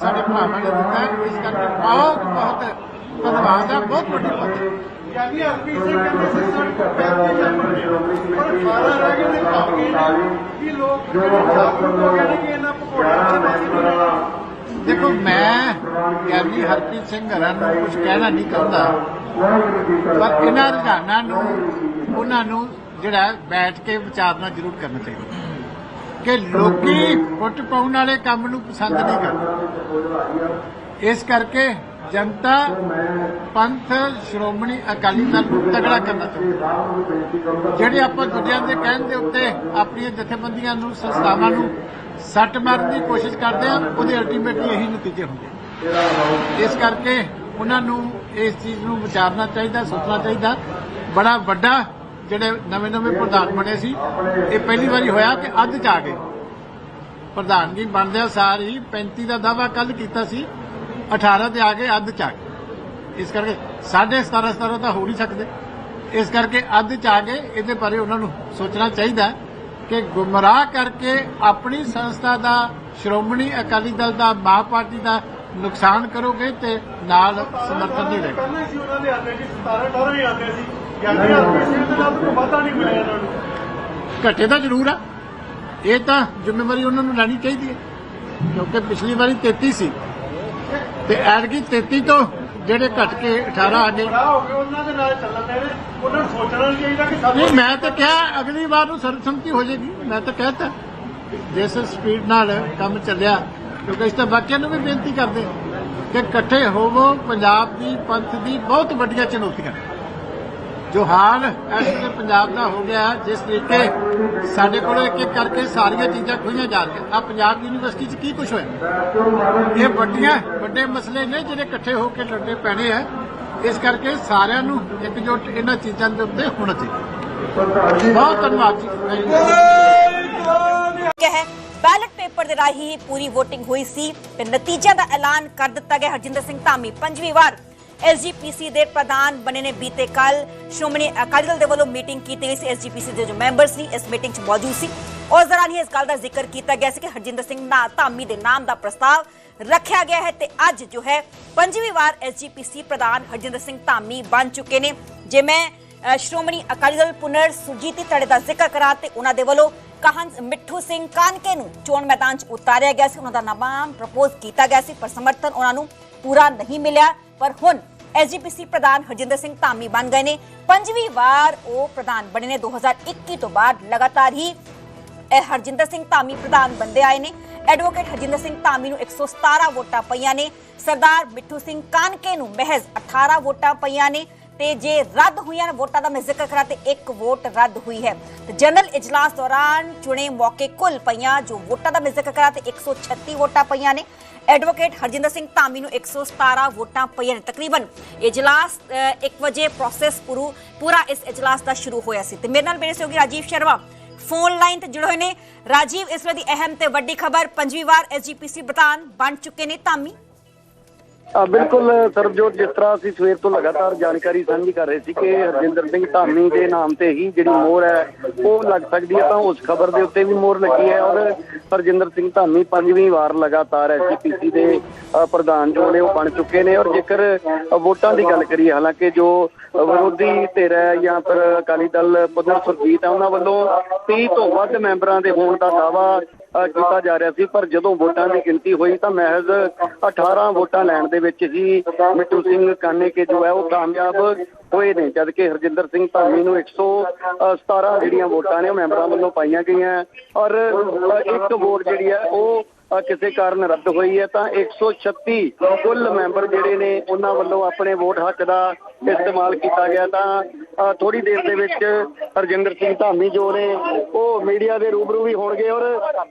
ਸਾਡੇ ਭਰਾਵਾਂ ਨੇ ਦਿੱਤਾ ਇਸ ਕਰਕੇ ਬਹੁਤ ਬਹੁਤ ਧੰਨਵਾਦ ਹੈ ਬਹੁਤ ਵੱਡੀ ਬਾਤ ਹੈ। ਕਹਿੰਦੀ ਸਿੰਘ ਕਹਿੰਦੇ ਸੀ ਸਾਡੇ ਪੈਸੇ ਜੰਮ ਗਏ ਪਰ 12 ਰਹਿ ਗਏ ਨੇ। ਭਾਗ ਕਿ ਲੋਕ ਜਿਹੜੇ ਜਾਗਰੂਕ ਹੋ ਗਏ ਨੇ ਕਿ ਦੇਖੋ, ਮੈਂ ਗਿਆਨੀ ਹਰਪ੍ਰੀਤ ਸਿੰਘ ਹਰਾਂ ਨੂੰ ਕੁਝ ਕਹਿਣਾ ਨਹੀਂ ਚਾਹੁੰਦਾ ਪਰ ਇਹਨਾਂ ਰੁਝਾਨਾਂ ਨੂੰ, ਉਹਨਾਂ ਨੂੰ ਜਿਹੜਾ ਬੈਠ ਕੇ ਵਿਚਾਰਨਾ ਜ਼ਰੂਰ ਕਰਨਾ ਚਾਹੀਦਾ। ਕਿ ਲੋਕੀ ਫੁੱਟ ਪਾਉਣ ਵਾਲੇ ਕੰਮ ਨੂੰ ਪਸੰਦ ਨਹੀਂ ਕਰਦੇ। ਇਸ ਕਰਕੇ ਜਨਤਾ, ਪੰਥ, ਸ਼੍ਰੋਮਣੀ ਅਕਾਲੀ ਦਲ ਨੂੰ ਤਗੜਾ ਕਰਨਾ ਚਾਹੁੰਦੀ ਜਿਹੜੇ ਆਪਾਂ ਦੂਜਿਆਂ ਦੇ ਕਹਿਣ ਦੇ ਉੱਤੇ ਆਪਣੀਆਂ ਜਥੇਬੰਦੀਆਂ ਨੂੰ, ਸੰਸਥਾਵਾਂ ਨੂੰ ਸੱਟ ਮਾਰਨ ਦੀ ਕੋਸ਼ਿਸ਼ ਕਰਦੇ ਆ ਉਹਦੇ ਅਲਟੀਮੇਟਲੀ ਇਹੀ ਨਤੀਜੇ ਹੁੰਦੇ ਇਸ ਕਰਕੇ ਉਹਨਾਂ ਨੂੰ ਇਸ ਚੀਜ਼ ਨੂੰ ਵਿਚਾਰਨਾ ਚਾਹੀਦਾ, ਸੋਚਣਾ ਚਾਹੀਦਾ। ਬੜਾ ਵੱਡਾ ਜਿਹੜੇ ਨਵੇਂ ਨਵੇਂ ਪ੍ਰਧਾਨ ਬਣੇ ਸੀ, ਇਹ ਪਹਿਲੀ ਵਾਰੀ ਹੋਇਆ ਕਿ ਅੱਜ ਜਾ ਕੇ ਪ੍ਰਧਾਨਗੀ ਬਣਦਿਆਂ ਸਾਰ ਹੀ 35 ਦਾ ਦਾਵਾ ਕੱਲ ਕੀਤਾ ਸੀ। 18 ਤੇ ਆ ਗਏ ਅੱਧ ਚ ਆ ਗਏ। ਇਸ ਕਰਕੇ 17.5 17 ਤਾਂ ਹੋ ਨਹੀਂ ਸਕਦੇ। ਇਸ ਕਰਕੇ ਅੱਧ ਚ ਆ ਗਏ ਇਹਦੇ ਬਾਰੇ ਉਹਨਾਂ ਨੂੰ ਸੋਚਣਾ ਚਾਹੀਦਾ ਕਿ ਗੁੰਮਰਾਹ ਕਰਕੇ ਆਪਣੀ ਸੰਸਥਾ ਦਾ ਸ਼੍ਰੋਮਣੀ ਅਕਾਲੀ ਦਲ ਦਾ ਮਾਂ ਪਾਰਟੀ ਦਾ ਨੁਕਸਾਨ ਕਰੋਗੇ ਤੇ ਨਾਲ ਸਮਰਥਨ ਨਹੀਂ ਰਹੇਗਾ ਪਹਿਲਾਂ ਸੀ ਉਹਨਾਂ ਦੇ ਆਉਂਦੇ ਸੀ 17 18 ਹੀ ਆਉਂਦੇ ਸੀ। ਗਿਆਨੀ ਆਦਮੀ ਸਿੰਘ ਦੇ ਕੋਈ ਵਾਧਾ ਨਹੀਂ ਮਿਲਿਆ ਇਹਨਾਂ ਨੂੰ। ਘਟੇ ਤਾਂ ਜ਼ਰੂਰ ਆ। ਇਹ ਤਾਂ ਜ਼ਿੰਮੇਵਾਰੀ ਉਹਨਾਂ ਨੂੰ ਲੈਣੀ ਚਾਹੀਦੀ ਹੈ। ਕਿਉਂਕਿ ਪਿਛਲੀ ਵਾਰੀ 33 ਸੀ। ਤੇ ਐਤਕੀ 33 ਤੋਂ ਜਿਹੜੇ ਘਟ ਕੇ 18 ਆ ਗਏ। ਬੜਾ ਹੋ ਗਏ ਉਹਨਾਂ ਦੇ ਨਾਲ ਚੱਲਣ ਦੇ ਉਹਨਾਂ ਨੂੰ ਸੋਚਣਾ ਨਹੀਂ ਚਾਹੀਦਾ ਕਿ ਸਾਨੂੰ ਨਹੀਂ ਮੈਂ ਤਾਂ ਕਿਹਾ ਅਗਲੀ ਵਾਰ ਨੂੰ ਸਰਬਸੰਮਤੀ ਹੋ ਜਾਏਗੀ। ਮੈਂ ਤਾਂ ਕਹਿਤਾ ਜਿਸ ਸਪੀਡ ਨਾਲ ਕੰਮ ਚੱਲਿਆ ਕਿਉਂਕਿ ਇਸ ਤਾਂ ਬਾਕੀਆਂ ਨੂੰ ਵੀ ਬੇਨਤੀ ਕਰਦੇ ਹਾਂ ਕਿ ਇਕੱਠੇ ਹੋਵੋ ਪੰਜਾਬ ਦੀ ਪੰਥ ਦੀ ਬਹੁਤ ਵੱਡੀਆਂ ਚੁਣੌਤੀਆਂ। ਜੋ ਹਾਲ ਇਸ ਵੇਲੇ ਪੰਜਾਬ ਦਾ ਹੋ ਗਿਆ ਜਿਸ ਤਰੀਕੇ ਸਾਡੇ ਕੋਲ ਇੱਕ ਇੱਕ ਕਰਕੇ ਸਾਰੀਆਂ ਚੀਜ਼ਾਂ ਖੋਈਆਂ ਜਾ ਰਹੀਆਂ। ਆ ਪੰਜਾਬ ਯੂਨੀਵਰਸਿਟੀ 'ਚ ਕੀ ਕੁਝ ਹੋਇਆ? ਇਹ ਵੱਡੀਆਂ, ਵੱਡੇ ਮਸਲੇ ਨੇ ਜਿਹੜੇ ਇਕੱਠੇ ਹੋ ਕੇ ਲੜਨੇ ਪੈਣੇ ਆ। ਇਸ ਕਰਕੇ ਸਾਰਿਆਂ ਨੂੰ ਇਕਜੁੱਟ ਇਹਨਾਂ ਚੀਜ਼ਾਂ ਦੇ ਉੱਤੇ ਹੋਣਾ ਚਾਹੀਦਾ। ਬਹੁਤ ਧੰਨਵਾਦ ਜੀ। ਹੈ ਬੈਲਟ ਪੇਪਰ ਦੇ ਰਾਹੀਂ ਪੂਰੀ VOTING ਹੋਈ ਸੀ ਤੇ ਨਤੀਜਿਆਂ ਦਾ ਐਲਾਨ ਕਰ ਦਿੱਤਾ ਗਿਆ ਹਰਜਿੰਦਰ ਸਿੰਘ ਧਾਮੀ, ਪੰਜਵੀਂ ਵਾਰ। ਐਸਜੀਪੀਸੀ ਦੇ ਪ੍ਰਧਾਨ ਬਣੇ ਨੇ ਬੀਤੇ ਕੱਲ ਸ਼੍ਰੋਮਣੀ ਅਕਾਲੀ ਦਲ ਦੇ ਵੱਲੋਂ ਮੀਟਿੰਗ ਕੀਤੀ ਗਈ ਸੀ। ਐਸਜੀਪੀਸੀ ਦੇ ਜੋ ਮੈਂਬਰ ਸੀ, ਇਸ ਮੀਟਿੰਗ 'ਚ ਮੌਜੂਦ ਸੀ। ਉਸ ਦੌਰਾਨ ਹੀ ਇਸ ਗੱਲ ਦਾ ਜ਼ਿਕਰ ਕੀਤਾ ਗਿਆ ਸੀ ਕਿ ਹਰਜਿੰਦਰ ਸਿੰਘ ਨਾ ਧਾਮੀ ਦੇ ਨਾਮ ਦਾ ਪ੍ਰਸਤਾਵ ਰੱਖਿਆ ਗਿਆ ਹੈ ਤੇ ਅੱਜ ਜੋ ਹੈ ਪੰਜਵੀਂ ਵਾਰ ਐਸਜੀਪੀਸੀ ਪ੍ਰਧਾਨ ਹਰਜਿੰਦਰ ਸਿੰਘ ਧਾਮੀ ਬਣ ਚੁੱਕੇ ਨੇ। ਜੇ ਮੈਂ ਸ਼੍ਰੋਮਣੀ ਅਕਾਲੀ ਦਲ ਪੁਨਰ ਸੁਰਜੀਤੀ ਧੜੇ ਦਾ ਜ਼ਿਕਰ ਕਰਾਂ ਤੇ ਉਹਨਾਂ ਦੇ ਵੱਲੋਂ ਕਾਹਨ ਮਿੱਠੂ ਸਿੰਘ ਕਾਨਕੇ ਨੂੰ ਚੋਣ ਮੈਦਾਨ 'ਚ ਉਤਾਰਿਆ ਗਿਆ ਸੀ। ਉਹਨਾਂ ਦਾ ਨਾਮ ਪ੍ਰਪੋਜ਼ ਕੀਤਾ ਗਿਆ ਸੀ, ਪਰ ਸਮਰਥਨ ਉਹਨਾਂ ਨੂੰ ਪੂਰਾ ਨਹੀਂ ਮਿਲਿਆ। ਪਰ ਹੁਣ ਐਸਜੀਪੀਸੀ ਪ੍ਰਧਾਨ ਹਰਜਿੰਦਰ ਸਿੰਘ ਧਾਮੀ ਬਣ ਗਏ ਨੇ। ਪੰਜਵੀਂ ਵਾਰ ਉਹ ਪ੍ਰਧਾਨ ਬਣੇ ਨੇ। 2021 ਤੋਂ ਬਾਅਦ ਲਗਾਤਾਰ ਹੀ ਹਰਜਿੰਦਰ ਸਿੰਘ ਧਾਮੀ ਪ੍ਰਧਾਨ ਬੰਦੇ ਆਏ ਨੇ। ਐਡਵੋਕੇਟ ਹਰਜਿੰਦਰ ਸਿੰਘ ਧਾਮੀ ਨੂੰ 117 ਵੋਟਾਂ ਪਈਆਂ ਨੇ। ਸਰਦਾਰ ਮਿੱਠੂ ਸਿੰਘ ਕਾਨਕੇ ਨੂੰ ਮਹਿਜ਼ 18 ਵੋਟਾਂ ਪਈਆਂ ਨੇ। ਤੇ ਜੇ ਰੱਦ ਹੋਈਆਂ ਵੋਟਾਂ ਦਾ ਮੈਂ ਜ਼ਿਕਰ ਕਰਾਂ ਤੇ ਇੱਕ ਵੋਟ ਰੱਦ ਹੋਈ ਹੈ। ਤੇ ਜਨਰਲ ਇਜਲਾਸ ਦੌਰਾਨ ਚੁਣੇ ਮੌਕੇ ਕੁੱਲ ਪਈਆਂ ਜੋ ਵੋਟਾਂ ਦਾ ਮੈਂ ਜ਼ਿਕਰ ਕਰਾਂ ਤੇ 136 ਵੋਟਾਂ ਪਈਆਂ ਨੇ। ਐਡਵੋਕੇਟ ਹਰਜਿੰਦਰ ਸਿੰਘ ਧਾਮੀ ਨੂੰ 117 ਵੋਟਾਂ ਪਈਆਂ ਨੇ। ਤਕਰੀਬਨ ਇਜਲਾਸ 1 ਵਜੇ ਪ੍ਰੋਸੈਸ ਪੂਰੂ, ਪੂਰਾ ਇਸ ਇਜਲਾਸ ਦਾ ਸ਼ੁਰੂ ਹੋਇਆ ਸੀ। ਤੇ ਮੇਰੇ ਨਾਲ ਮੇਰੇ ਸਹਿਯੋਗੀ ਰਾਜੀਵ ਸ਼ਰਮਾ ਫੋਨ ਲਾਈਨ ਤੇ ਜੁੜੇ ਹੋਏ ਨੇ। ਰਾਜੀਵ, ਇਸ ਵੇਲੇ ਦੀ ਅਹਿਮ ਤੇ ਵੱਡੀ ਖਬਰ, ਪੰਜਵੀਂ ਵਾਰ ਐਸਜੀਪੀਸੀ ਪ੍ਰਧਾਨ ਬਣ ਚੁੱਕੇ ਨੇ ਧਾਮੀ। ਬਿਲਕੁਲ ਸਰਬਜੋਤ ਜਿਸ ਤਰ੍ਹਾਂ ਅਸੀਂ ਸਵੇਰ ਤੋਂ ਲਗਾਤਾਰ ਜਾਣਕਾਰੀ ਸਾਂਝੀ ਕਰ ਰਹੇ ਸੀ ਕਿ ਹਰਜਿੰਦਰ ਸਿੰਘ ਧਾਮੀ ਦੇ ਨਾਮ ਤੇ ਹੀ ਜਿਹੜੀ ਮੋਹਰ ਹੈ, ਉਹ ਲੱਗ ਸਕਦੀ ਹੈ ਤਾਂ ਉਸ ਖਬਰ ਦੇ ਉੱਤੇ ਵੀ ਮੋਹਰ ਲੱਗੀ ਹੈ ਔਰ ਹਰਜਿੰਦਰ ਸਿੰਘ ਧਾਮੀ ਪੰਜਵੀਂ ਵਾਰ ਲਗਾਤਾਰ ਐਸਜੀਪੀਸੀ ਦੇ ਪ੍ਰਧਾਨ ਜੋ ਨੇ ਉਹ ਬਣ ਚੁੱਕੇ ਨੇ ਔਰ ਜੇਕਰ ਵੋਟਾਂ ਦੀ ਗੱਲ ਕਰੀਏ, ਹਾਲਾਂਕਿ ਜੋ ਵਿਰੋਧੀ ਧਿਰ ਹੈ ਜਾਂ ਫਿਰ ਅਕਾਲੀ ਦਲ ਪੁਨਰ ਸੁਰਜੀਤ ਹੈ, ਉਹਨਾਂ ਵੱਲੋਂ 30 ਤੋਂ ਵੱਧ ਮੈਂਬਰਾਂ ਦੇ ਹੋਣ ਦਾ ਦਾਵਾ ਕੀਤਾ ਜਾ ਰਿਹਾ ਸੀ, ਪਰ ਜਦੋਂ ਵੋਟਾਂ ਦੀ ਗਿਣਤੀ ਹੋਈ ਤਾਂ ਮਹਿਜ਼ 18 ਵੋਟਾਂ ਲੈਣ ਦੇ ਵਿੱਚ ਹੀ ਮਿੱਟੂ ਸਿੰਘ ਕਾਨੇ ਕੇ ਜੋ ਹੈ, ਉਹ ਕਾਮਯਾਬ ਹੋਏ ਨੇ ਜਦ ਕਿ ਹਰਜਿੰਦਰ ਸਿੰਘ ਧਾਮੀ ਨੂੰ 117 ਜਿਹੜੀਆਂ ਵੋਟਾਂ ਨੇ ਉਹ ਮੈਂਬਰਾਂ ਵੱਲੋਂ ਪਾਈਆਂ ਗਈਆਂ। ਔਰ ਇੱਕ ਵੋਟ ਜਿਹੜੀ ਹੈ, ਉਹ ਕਿਸੇ ਕਾਰਨ ਰੱਦ ਹੋਈ ਹੈ ਤਾਂ 136 ਕੁੱਲ ਮੈਂਬਰ ਜਿਹੜੇ ਨੇ ਉਹਨਾਂ ਵੱਲੋਂ ਆਪਣੇ ਵੋਟ ਹੱਕ ਦਾ ਇਸਤੇਮਾਲ ਕੀਤਾ ਗਿਆ ਤਾਂ ਥੋੜੀ ਦੇਰ ਦੇ ਵਿੱਚ ਹਰਜਿੰਦਰ ਸਿੰਘ ਧਾਮੀ ਜੋ ਨੇ, ਉਹ ਮੀਡੀਆ ਦੇ ਰੂਬਰੂ ਵੀ ਹੋਣਗੇ ਔਰ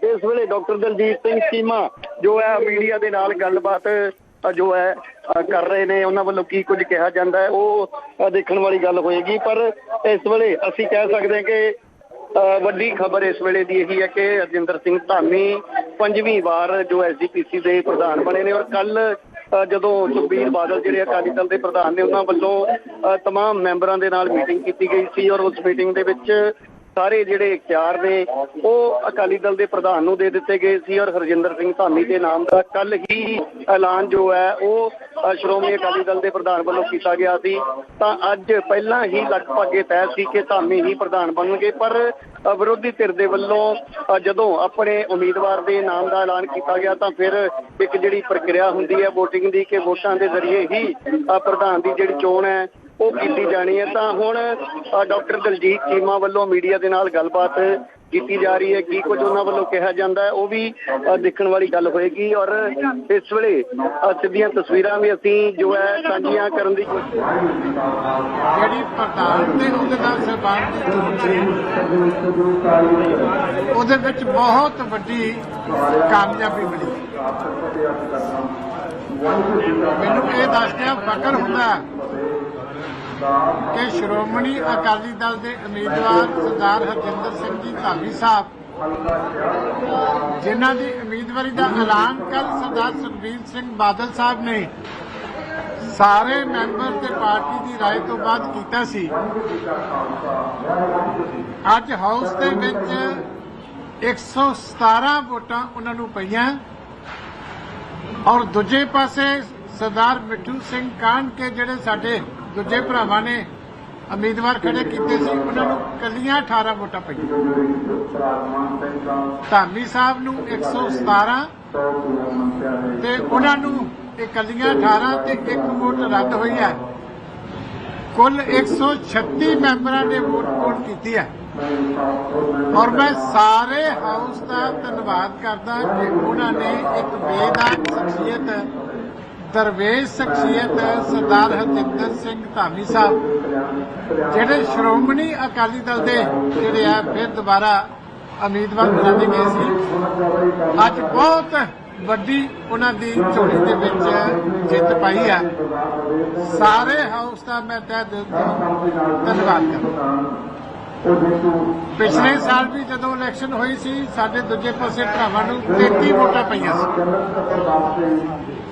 ਇਸ ਵੇਲੇ ਡਾਕਟਰ ਦਲਜੀਤ ਸਿੰਘ ਚੀਮਾ ਜੋ ਹੈ ਮੀਡੀਆ ਦੇ ਨਾਲ ਗੱਲਬਾਤ ਜੋ ਹੈ ਕਰ ਰਹੇ ਨੇ, ਉਹਨਾਂ ਵੱਲੋਂ ਕੀ ਕੁਝ ਕਿਹਾ ਜਾਂਦਾ ਹੈ, ਉਹ ਦੇਖਣ ਵਾਲੀ ਗੱਲ ਹੋਏਗੀ। ਪਰ ਇਸ ਵੇਲੇ ਅਸੀਂ ਕਹਿ ਸਕਦੇ ਹਾਂ ਕਿ ਵੱਡੀ ਖਬਰ ਇਸ ਵੇਲੇ ਦੀ ਇਹੀ ਹੈ ਕਿ ਅਰਜਿੰਦਰ ਸਿੰਘ ਧਾਮੀ ਪੰਜਵੀਂ ਵਾਰ ਜੋ ਐਸਜੀਪੀਸੀ ਦੇ ਪ੍ਰਧਾਨ ਬਣੇ ਨੇ ਔਰ ਕੱਲ ਜਦੋਂ ਸੁਖਬੀਰ ਬਾਦਲ ਜਿਹੜੇ ਅਕਾਲੀ ਦਲ ਦੇ ਪ੍ਰਧਾਨ ਨੇ ਉਹਨਾਂ ਵੱਲੋਂ ਅ, ਤਮਾਮ ਮੈਂਬਰਾਂ ਦੇ ਨਾਲ ਮੀਟਿੰਗ ਕੀਤੀ ਗਈ ਸੀ ਔਰ ਉਸ ਮੀਟਿੰਗ ਦੇ ਵਿੱਚ ਸਾਰੇ ਜਿਹੜੇ ਇਖਤਿਆਰ ਨੇ, ਉਹ ਅਕਾਲੀ ਦਲ ਦੇ ਪ੍ਰਧਾਨ ਨੂੰ ਦੇ ਦਿੱਤੇ ਗਏ ਸੀ ਔਰ ਹਰਜਿੰਦਰ ਸਿੰਘ ਧਾਮੀ ਦੇ ਨਾਮ ਦਾ ਕੱਲ ਹੀ ਐਲਾਨ ਜੋ ਹੈ, ਉਹ ਸ਼੍ਰੋਮਣੀ ਅਕਾਲੀ ਦਲ ਦੇ ਪ੍ਰਧਾਨ ਵੱਲੋਂ ਕੀਤਾ ਗਿਆ ਸੀ। ਤਾਂ ਅੱਜ ਪਹਿਲਾਂ ਹੀ ਲਗਭਗ ਇਹ ਤੈਅ ਸੀ ਕਿ ਧਾਮੀ ਹੀ ਪ੍ਰਧਾਨ ਬਣਨਗੇ, ਪਰ ਵਿਰੋਧੀ ਧਿਰ ਦੇ ਵੱਲੋਂ ਜਦੋਂ ਆਪਣੇ ਉਮੀਦਵਾਰ ਦੇ ਨਾਮ ਦਾ ਐਲਾਨ ਕੀਤਾ ਗਿਆ, ਤਾਂ ਫਿਰ ਇੱਕ ਜਿਹੜੀ ਪ੍ਰਕਿਰਿਆ ਹੁੰਦੀ ਹੈ VOTING ਦੀ, ਕਿ ਵੋਟਾਂ ਦੇ ਜ਼ਰੀਏ ਹੀ ਪ੍ਰਧਾਨ ਦੀ ਜਿਹੜੀ ਚੋਣ ਹੈ ਉਹ ਕੀਤੀ ਜਾਣੀ ਹੈ। ਤਾਂ ਹੁਣ ਡਾਕਟਰ ਦਲਜੀਤ ਚੀਮਾ ਵੱਲੋਂ ਮੀਡੀਆ ਦੇ ਨਾਲ ਗੱਲਬਾਤ ਕੀਤੀ ਜਾ ਰਹੀ ਹੈ। ਕੀ ਕੁਝ ਉਹਨਾਂ ਵੱਲੋਂ ਕਿਹਾ ਜਾਂਦਾ ਹੈ, ਉਹ ਵੀ ਦੇਖਣ ਵਾਲੀ ਗੱਲ ਹੋਏਗੀ। ਔਰ ਇਸ ਵੇਲੇ ਸਿੱਧੀਆਂ ਤਸਵੀਰਾਂ ਵੀ ਅਸੀਂ ਜੋ ਹੈ, ਸਾਂਝੀਆਂ ਕਰਨ ਦੀ ਕੋਸ਼ਿਸ਼ ਜਿਹੜੀ ਪ੍ਰਧਾਨ ਤੇ ਉਹਦੇ ਨਾਲ ਸਰਕਾਰ ਉਹਦੇ ਵਿੱਚ ਬਹੁਤ ਵੱਡੀ ਕਾਮਯਾਬੀ ਮਿਲੀ। ਮੈਨੂੰ ਇਹ ਦੱਸਦਿਆਂ ਫਕਰ ਹੁੰਦਾ ਕਿ ਸ਼੍ਰੋਮਣੀ ਅਕਾਲੀ ਦਲ ਦੇ ਉਮੀਦਵਾਰ ਸਰਦਾਰ ਹਰਜਿੰਦਰ ਸਿੰਘ ਜੀ ਧਾਮੀ ਸਾਹਿਬ ਜਿਨ੍ਹਾਂ ਦੀ ਉਮੀਦਵਾਰੀ ਦਾ ਐਲਾਨ ਕੱਲ ਸਰਦਾਰ ਸੁਖਬੀਰ ਸਿੰਘ ਬਾਦਲ ਸਾਹਿਬ ਨੇ ਸਾਰੇ ਮੈਂਬਰ ਤੇ ਪਾਰਟੀ ਦੀ رائے ਤੋਂ ਬਾਅਦ ਕੀਤਾ ਸੀ ਅੱਜ ਹਾਊਸ ਦੇ ਵਿੱਚ 117 ਵੋਟਾਂ ਉਹਨਾਂ ਨੂੰ ਪਈਆਂ ਔਰ ਦੂਜੇ ਪਾਸੇ ਸਰਦਾਰ ਮਿੱਠੂ ਸਿੰਘ ਕਾਨ ਕੇ ਜਿਹੜੇ ਸਾਡੇ ਦੂਜੇ ਭਰਾਵਾਂ ਨੇ ਉਮੀਦਵਾਰ ਖੜੇ ਕੀਤੇ ਸੀ, ਉਹਨਾਂ ਨੂੰ ਕੱਲੀਆਂ 18 ਵੋਟਾਂ ਪਈਆਂ। ਧਾਮੀ ਸਾਹਿਬ ਨੂੰ 117 ਤੇ ਉਹਨਾਂ ਨੂੰ ਇਕੱਲੀਆਂ 18 ਤੇ ਇੱਕ ਵੋਟ ਰੱਦ ਹੋਈ ਹੈ। ਕੁੱਲ 136 ਮੈਂਬਰਾਂ ਨੇ ਵੋਟ ਕੋਟ ਕੀਤੀ ਹੈ। ਔਰ ਮੈਂ ਸਾਰੇ ਹਾਊਸ ਦਾ ਧੰਨਵਾਦ ਕਰਦਾ ਕਿ ਉਹਨਾਂ ਨੇ ਇੱਕ ਬੇਦਾਗ ਸ਼ਖਸੀਅਤ ਦਰਵੇਸ਼ ਸ਼ਖਸੀਅਤ ਸਰਦਾਰ ਹਰਜਿੰਦਰ ਸਿੰਘ ਧਾਮੀ ਸਾਹਿਬ, ਜਿਹੜੇ ਸ਼੍ਰੋਮਣੀ ਅਕਾਲੀ ਦਲ ਦੇ ਜਿਹੜੇ ਆ, ਫਿਰ ਦੁਬਾਰਾ ਉਮੀਦਵਾਰ ਬਣਾਏ ਗਏ ਸੀ। ਅੱਜ ਬਹੁਤ ਵੱਡੀ ਉਹਨਾਂ ਦੀ ਝੋਲੀ ਦੇ ਵਿੱਚ ਜਿੱਤ ਪਾਈ ਹੈ ਸਾਰੇ ਹਾਊਸ ਦਾ ਮੈਂ ਤਹਿ ਦਿਲ ਤੋਂ ਧੰਨਵਾਦ ਕਰਦਾ। ਪਿਛਲੇ ਸਾਲ ਵੀ ਜਦੋਂ ਇਲੈਕਸ਼ਨ ਹੋਈ ਸੀ, ਸਾਡੇ ਦੂਜੇ ਪਾਸੇ ਭਰਾਵਾਂ ਨੂੰ 33 ਵੋਟਾਂ ਪਈਆਂ ਸੀ।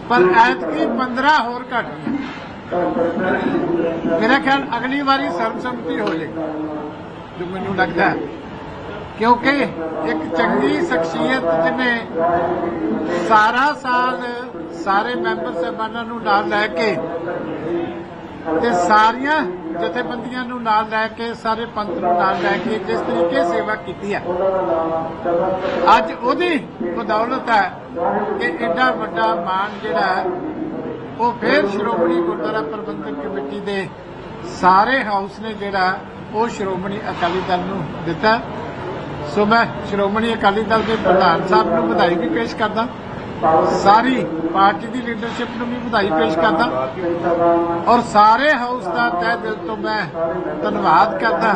ਪਰ ਐਤਕੀ 15 ਹੋਰ ਘਟ ਗਈਆਂ ਮੇਰਾ ਖਿਆਲ ਅਗਲੀ ਵਾਰੀ ਸਰਬਸੰਮਤੀ ਹੋ ਜਾਏਗੀ ਜੋ ਮੈਨੂੰ ਲੱਗਦਾ ਕਿਉਂਕਿ ਇੱਕ ਚੰਗੀ ਸ਼ਖਸੀਅਤ ਜਿਹਨੇ ਸਾਰਾ ਸਾਲ ਸਾਰੇ ਮੈਂਬਰ ਸਾਹਿਬਾਨਾਂ ਨੂੰ ਨਾਲ ਲੈ ਕੇ ਤੇ ਸਾਰੀਆਂ ਜਥੇਬੰਦੀਆਂ ਨੂੰ ਨਾਲ ਲੈ ਕੇ, ਸਾਰੇ ਪੰਥ ਨੂੰ ਨਾਲ ਲੈ ਕੇ ਜਿਸ ਤਰੀਕੇ ਸੇਵਾ ਕੀਤੀ ਹੈ। ਅੱਜ ਉਹਦੀ ਬਦੌਲਤ ਹੈ ਕਿ ਐਡਾ ਵੱਡਾ ਮਾਣ ਜਿਹੜਾ ਉਹ ਫੇਰ ਸ਼੍ਰੋਮਣੀ ਗੁਰਦੁਆਰਾ ਪ੍ਰਬੰਧਕ ਕਮੇਟੀ ਦੇ ਸਾਰੇ ਹਾਊਸ ਨੇ ਜਿਹੜਾ ਉਹ ਸ਼੍ਰੋਮਣੀ ਅਕਾਲੀ ਦਲ ਨੂੰ ਦਿੱਤਾ। ਸੋ ਮੈਂ ਸ਼੍ਰੋਮਣੀ ਅਕਾਲੀ ਦਲ ਦੇ ਪ੍ਰਧਾਨ ਸਾਹਿਬ ਨੂੰ ਵਧਾਈ ਵੀ ਪੇਸ਼ ਕਰਦਾ। ਸਾਰੀ ਪਾਰਟੀ ਦੀ ਲੀਡਰਸ਼ਿਪ ਨੂੰ ਵੀ ਵਧਾਈ ਪੇਸ਼ ਕਰਦਾ। ਔਰ ਸਾਰੇ ਹਾਊਸ ਦਾ ਤਹਿ ਦਿਲ ਤੋਂ ਮੈਂ ਧੰਨਵਾਦ ਕਰਦਾ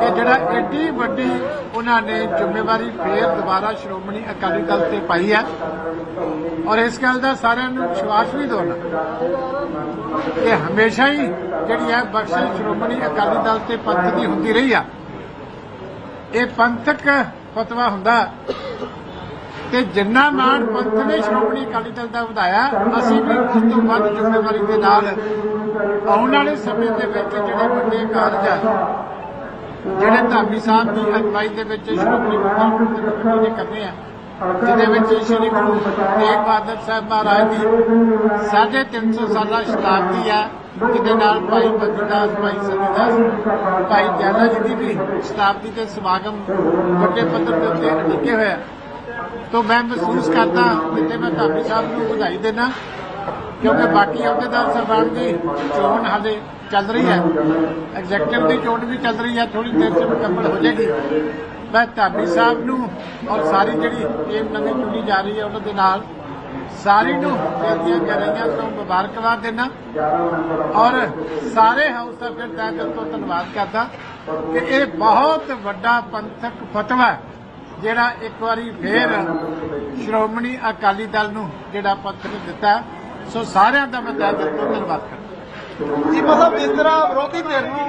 ਕਿ ਜਿਹੜਾ ਏਡੀ ਵੱਡੀ ਉਹਨਾਂ ਨੇ ਜ਼ਿੰਮੇਵਾਰੀ ਫੇਰ ਦੁਬਾਰਾ ਸ਼੍ਰੋਮਣੀ ਅਕਾਲੀ ਦਲ ਤੇ ਪਾਈ ਹੈ। ਔਰ ਇਸ ਗੱਲ ਦਾ ਸਾਰਿਆਂ ਨੂੰ ਵਿਸ਼ਵਾਸ ਵੀ ਦਿਵਾਉਣਾ ਕਿ ਹਮੇਸ਼ਾ ਹੀ ਜਿਹੜੀ ਹੈ ਬਖਸ਼ਿਸ਼ ਸ਼੍ਰੋਮਣੀ ਅਕਾਲੀ ਦਲ ਤੇ ਪੰਥ ਦੀ ਹੁੰਦੀ ਰਹੀ ਆ। ਇਹ ਪੰਥਕ ਫਤਵਾ ਹੁੰਦਾ ਤੇ ਜਿੰਨਾ ਮਾਣ ਪੰਥ ਨੇ ਸ਼੍ਰੋਮਣੀ ਅਕਾਲੀ ਦਲ ਦਾ ਵਧਾਇਆ, ਅਸੀਂ ਵੀ ਉਸ ਤੋਂ ਵੱਧ ਜ਼ਿੰਮੇਵਾਰੀ ਦੇ ਨਾਲ ਆਉਣ ਵਾਲੇ ਸਮੇਂ ਦੇ ਵਿੱਚ ਜਿਹੜੇ ਵੱਡੇ ਕਾਰਜ ਆ, ਜਿਹੜੇ ਧਾਮੀ ਸਾਹਿਬ ਦੀ ਅਗਵਾਈ ਦੇ ਵਿੱਚ ਸ਼੍ਰੋਮਣੀ ਗੁਰਦੁਆਰਾ ਕਮੇਟੀ ਨੇ ਕਰਨੇ ਆ, ਜਿਹਦੇ ਵਿੱਚ ਸ੍ਰੀ ਗੁਰੂ ਤੇਗ ਬਹਾਦਰ ਸਾਹਿਬ ਮਹਾਰਾਜ ਦੀ ਸਾਢੇ 300 ਸਾਲਾ ਸ਼ਤਾਬਦੀ ਆ, ਜਿਹਦੇ ਨਾਲ ਭਾਈ ਬੰਦੀਦਾਸ ਭਾਈ ਸਦੀਦਾਸ ਭਾਈ ਜੈਲਾ ਜੀ ਦੀ ਵੀ ਸ਼ਤਾਬਦੀ ਦੇ ਸਮਾਗਮ ਵੱਡੇ ਪੱਧਰ ਤੇ ਉੱਤੇ ਲਿਖੇ ਹੋਇਆ ਤੋਂ ਮੈਂ ਮਹਿਸੂਸ ਕਰਦਾ ਜਿੱਤੇ ਮੈਂ ਧਾਮੀ ਸਾਹਿਬ ਨੂੰ ਵਧਾਈ ਦੇਣਾ ਕਿਉਂਕਿ ਬਾਕੀ ਅਹੁਦੇਦਾਰ ਸਰਕਾਰ ਦੀ ਚੋਣ ਹਾਲੇ ਚੱਲ ਰਹੀ ਹੈ। ਐਗਜ਼ੈਕਟਿਵ ਦੀ ਚੋਣ ਵੀ ਚੱਲ ਰਹੀ ਹੈ ਥੋੜੀ ਦੇਰ ਚ ਮੁਕੰਮਲ ਹੋ ਜਾਏਗੀ। ਮੈਂ ਧਾਮੀ ਸਾਹਿਬ ਨੂੰ ਔਰ ਸਾਰੀ ਜਿਹੜੀ ਟੀਮ ਨਵੀਂ ਚੁਣੀ ਜਾ ਰਹੀ ਹੈ ਉਹਨਾਂ ਦੇ ਨਾਲ, ਸਾਰੀ ਨੂੰ ਦਿਲ ਦੀਆਂ ਤੋਂ ਮੁਬਾਰਕਬਾਦ ਦੇਣਾ ਔਰ ਸਾਰੇ ਹਾਊਸ ਦਾ ਫਿਰ ਤੋਂ ਧੰਨਵਾਦ ਕਰਦਾ ਕਿ ਇਹ ਬਹੁਤ ਵੱਡਾ ਪੰਥਕ ਫਤਵਾ ਹੈ। ਜਿਹੜਾ ਇੱਕ ਵਾਰੀ ਫੇਰ ਸ਼੍ਰੋਮਣੀ ਅਕਾਲੀ ਦਲ ਨੂੰ ਜਿਹੜਾ ਨੇ ਦਿੱਤਾ ਸੋ ਸਾਰਿਆਂ ਦਾ ਮੈਂ ਦਿਲ ਤੋਂ ਧੰਨਵਾਦ ਕਰਦਾ। ਜੀ ਮਤਲਬ ਜਿਸ ਤਰ੍ਹਾਂ ਵਿਰੋਧੀ ਧਿਰ ਨੂੰ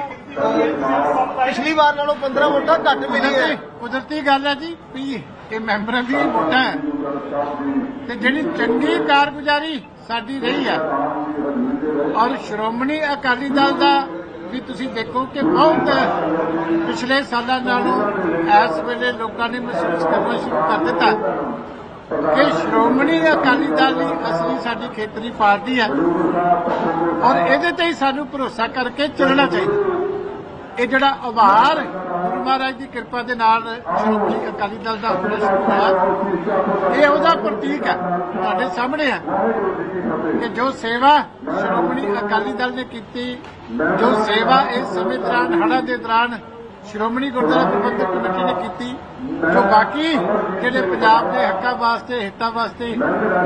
ਪਿਛਲੀ ਵਾਰ ਨਾਲੋਂ 15 ਵੋਟਾਂ ਘੱਟ ਮਿਲੀ ਹੈ ਕੁਦਰਤੀ ਗੱਲ ਹੈ ਜੀ ਵੀ ਇਹ ਮੈਂਬਰਾਂ ਦੀ ਵੋਟਾਂ ਹੈ। ਤੇ ਜਿਹੜੀ ਚੰਗੀ ਕਾਰਗੁਜ਼ਾਰੀ ਸਾਡੀ ਰਹੀ ਹੈ ਔਰ ਸ਼੍ਰੋਮਣੀ ਅਕਾਲੀ ਦਲ ਦਾ ਵੀ ਤੁਸੀਂ ਦੇਖੋ ਕਿ ਬਹੁਤ ਪਿਛਲੇ ਸਾਲਾਂ ਨਾਲੋਂ ਇਸ ਵੇਲੇ ਲੋਕਾਂ ਨੇ ਮਹਿਸੂਸ ਕਰਨਾ ਸ਼ੁਰੂ ਕਰ ਦਿੱਤਾ। ਕਿ ਸ਼੍ਰੋਮਣੀ ਅਕਾਲੀ ਦਲ ਹੀ ਅਸਲੀ ਸਾਡੀ ਖੇਤਰੀ ਪਾਰਟੀ ਹੈ। ਔਰ ਇਹਦੇ ਤੇ ਹੀ ਸਾਨੂੰ ਭਰੋਸਾ ਕਰਕੇ ਚੱਲਣਾ ਚਾਹੀਦਾ। ਇਹ ਜਿਹੜਾ ਆਭਾਰ ਗੁਰੂ ਮਹਾਰਾਜ ਦੀ ਕਿਰਪਾ ਦੇ ਨਾਲ ਸ਼੍ਰੋਮਣੀ ਅਕਾਲੀ ਦਲ ਦਾ ਹੋਣਾ ਸ਼ੁਰੂ ਹੋਇਆ ਇਹ ਉਹਦਾ ਪ੍ਰਤੀਕ ਹੈ ਤੁਹਾਡੇ ਸਾਹਮਣੇ ਹੈ ਕਿ ਜੋ ਸੇਵਾ ਸ਼੍ਰੋਮਣੀ ਅਕਾਲੀ ਦਲ ਨੇ ਕੀਤੀ, ਜੋ ਸੇਵਾ ਇਸ ਸਮੇਂ ਦੌਰਾਨ, ਹੜ੍ਹਾਂ ਦੇ ਦੌਰਾਨ ਸ਼੍ਰੋਮਣੀ ਗੁਰਦੁਆਰਾ ਪ੍ਰਬੰਧਕ ਕਮੇਟੀ ਨੇ ਕੀਤੀ, ਜੋ ਬਾਕੀ ਜਿਹੜੇ ਪੰਜਾਬ ਦੇ ਹੱਕਾਂ ਵਾਸਤੇ, ਹਿੱਤਾਂ ਵਾਸਤੇ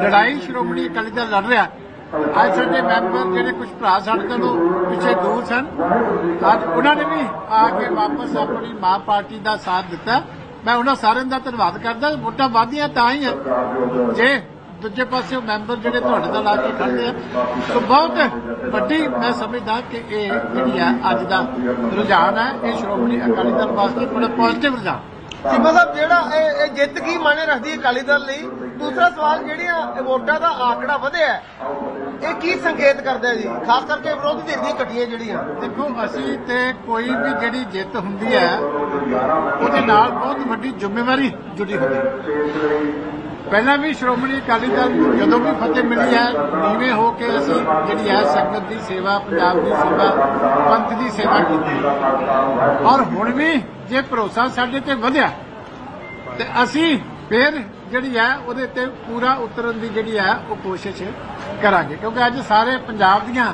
ਲੜਾਈ ਸ਼੍ਰੋਮਣੀ ਅਕਾਲੀ ਦਲ ਲੜ ਰਿਹਾ ਅੱਜ ਸਾਡੇ ਮੈਂਬਰ ਜਿਹੜੇ ਕੁਝ ਭਰਾ ਸਾਡੇ ਤੋਂ ਪਿੱਛੇ ਦੂਰ ਸਨ। ਅੱਜ ਉਹਨਾਂ ਨੇ ਵੀ ਆ ਕੇ ਵਾਪਸ ਆਪਣੀ ਮਾਂ ਪਾਰਟੀ ਦਾ ਸਾਥ ਦਿੱਤਾ। ਮੈਂ ਉਹਨਾਂ ਸਾਰਿਆਂ ਦਾ ਧੰਨਵਾਦ ਕਰਦਾ। ਵੋਟਾਂ ਵਾਧੀਆਂ ਤਾਂ ਹੀ ਹੈ ਜੇ ਦੂਜੇ ਪਾਸੇ ਉਹ ਮੈਂਬਰ ਜਿਹੜੇ ਤੁਹਾਡੇ ਨਾਲ ਆ ਕੇ ਖੜਦੇ ਆ। ਸੋ ਬਹੁਤ ਵੱਡੀ ਮੈਂ ਸਮਝਦਾ ਕਿ ਇਹ ਜਿਹੜੀ ਹੈ ਅੱਜ ਦਾ ਰੁਝਾਨ ਹੈ ਇਹ ਸ਼੍ਰੋਮਣੀ ਅਕਾਲੀ ਦਲ ਵਾਸਤੇ ਬੜਾ ਪੋਜ਼ਿਟਿਵ ਰੁਝਾਨ। ਚੀਮਾ ਸਾਹਿਬ ਜਿਹੜਾ ਇਹ ਜਿੱਤ ਕੀ ਮਾਨੇ ਰੱਖਦੀ ਹੈ ਅਕਾਲੀ ਦਲ ਲਈ? ਦੂਸਰਾ ਸਵਾਲ ਜਿਹੜੀਆਂ ਵੋਟਾਂ ਦਾ ਆંકੜਾ ਵਧਿਆ ਇਹ ਕੀ ਸੰਕੇਤ ਕਰਦਾ ਜੀ? ਖਾਸ ਕਰਕੇ ਵਿਰੋਧੀ ਧਿਰ ਦੀਆਂ ਘਟੀਆਂ ਜਿਹੜੀਆਂ। ਦੇਖੋ, ਅਸੀਂ ਤੇ ਕੋਈ ਵੀ ਜਿਹੜੀ ਜਿੱਤ ਹੁੰਦੀ ਹੈ, ਉਹਦੇ ਨਾਲ ਬਹੁਤ ਵੱਡੀ ਜ਼ਿੰਮੇਵਾਰੀ ਜੁੜੀ ਹੁੰਦੀ ਹੈ। ਪਹਿਲਾਂ ਵੀ ਸ਼੍ਰੋਮਣੀ ਅਕਾਲੀ ਦਲ ਨੂੰ ਜਦੋਂ ਵੀ ਫਤਿਹ ਮਿਲੀ ਹੈ, ਨੀਵੇਂ ਹੋ ਕੇ ਅਸੀਂ ਜਿਹੜੀ ਹੈ ਸੰਗਤ ਦੀ ਸੇਵਾ, ਪੰਜਾਬ ਦੀ ਸੇਵਾ, ਪੰਥ ਦੀ ਸੇਵਾ ਕੀਤੀ। ਔਰ ਹੁਣ ਵੀ ਜੇ ਭਰੋਸਾ ਸਾਡੇ ਤੇ ਵਧਿਆ, ਤੇ ਅਸੀਂ ਫਿਰ ਜਿਹੜੀ ਹੈ ਉਹਦੇ ਤੇ ਪੂਰਾ ਉਤਰਨ ਦੀ ਜਿਹੜੀ ਹੈ ਉਹ ਕੋਸ਼ਿਸ਼ ਕਰਾਂਗੇ। ਕਿਉਂਕਿ ਅੱਜ ਸਾਰੇ ਪੰਜਾਬ ਦੀਆਂ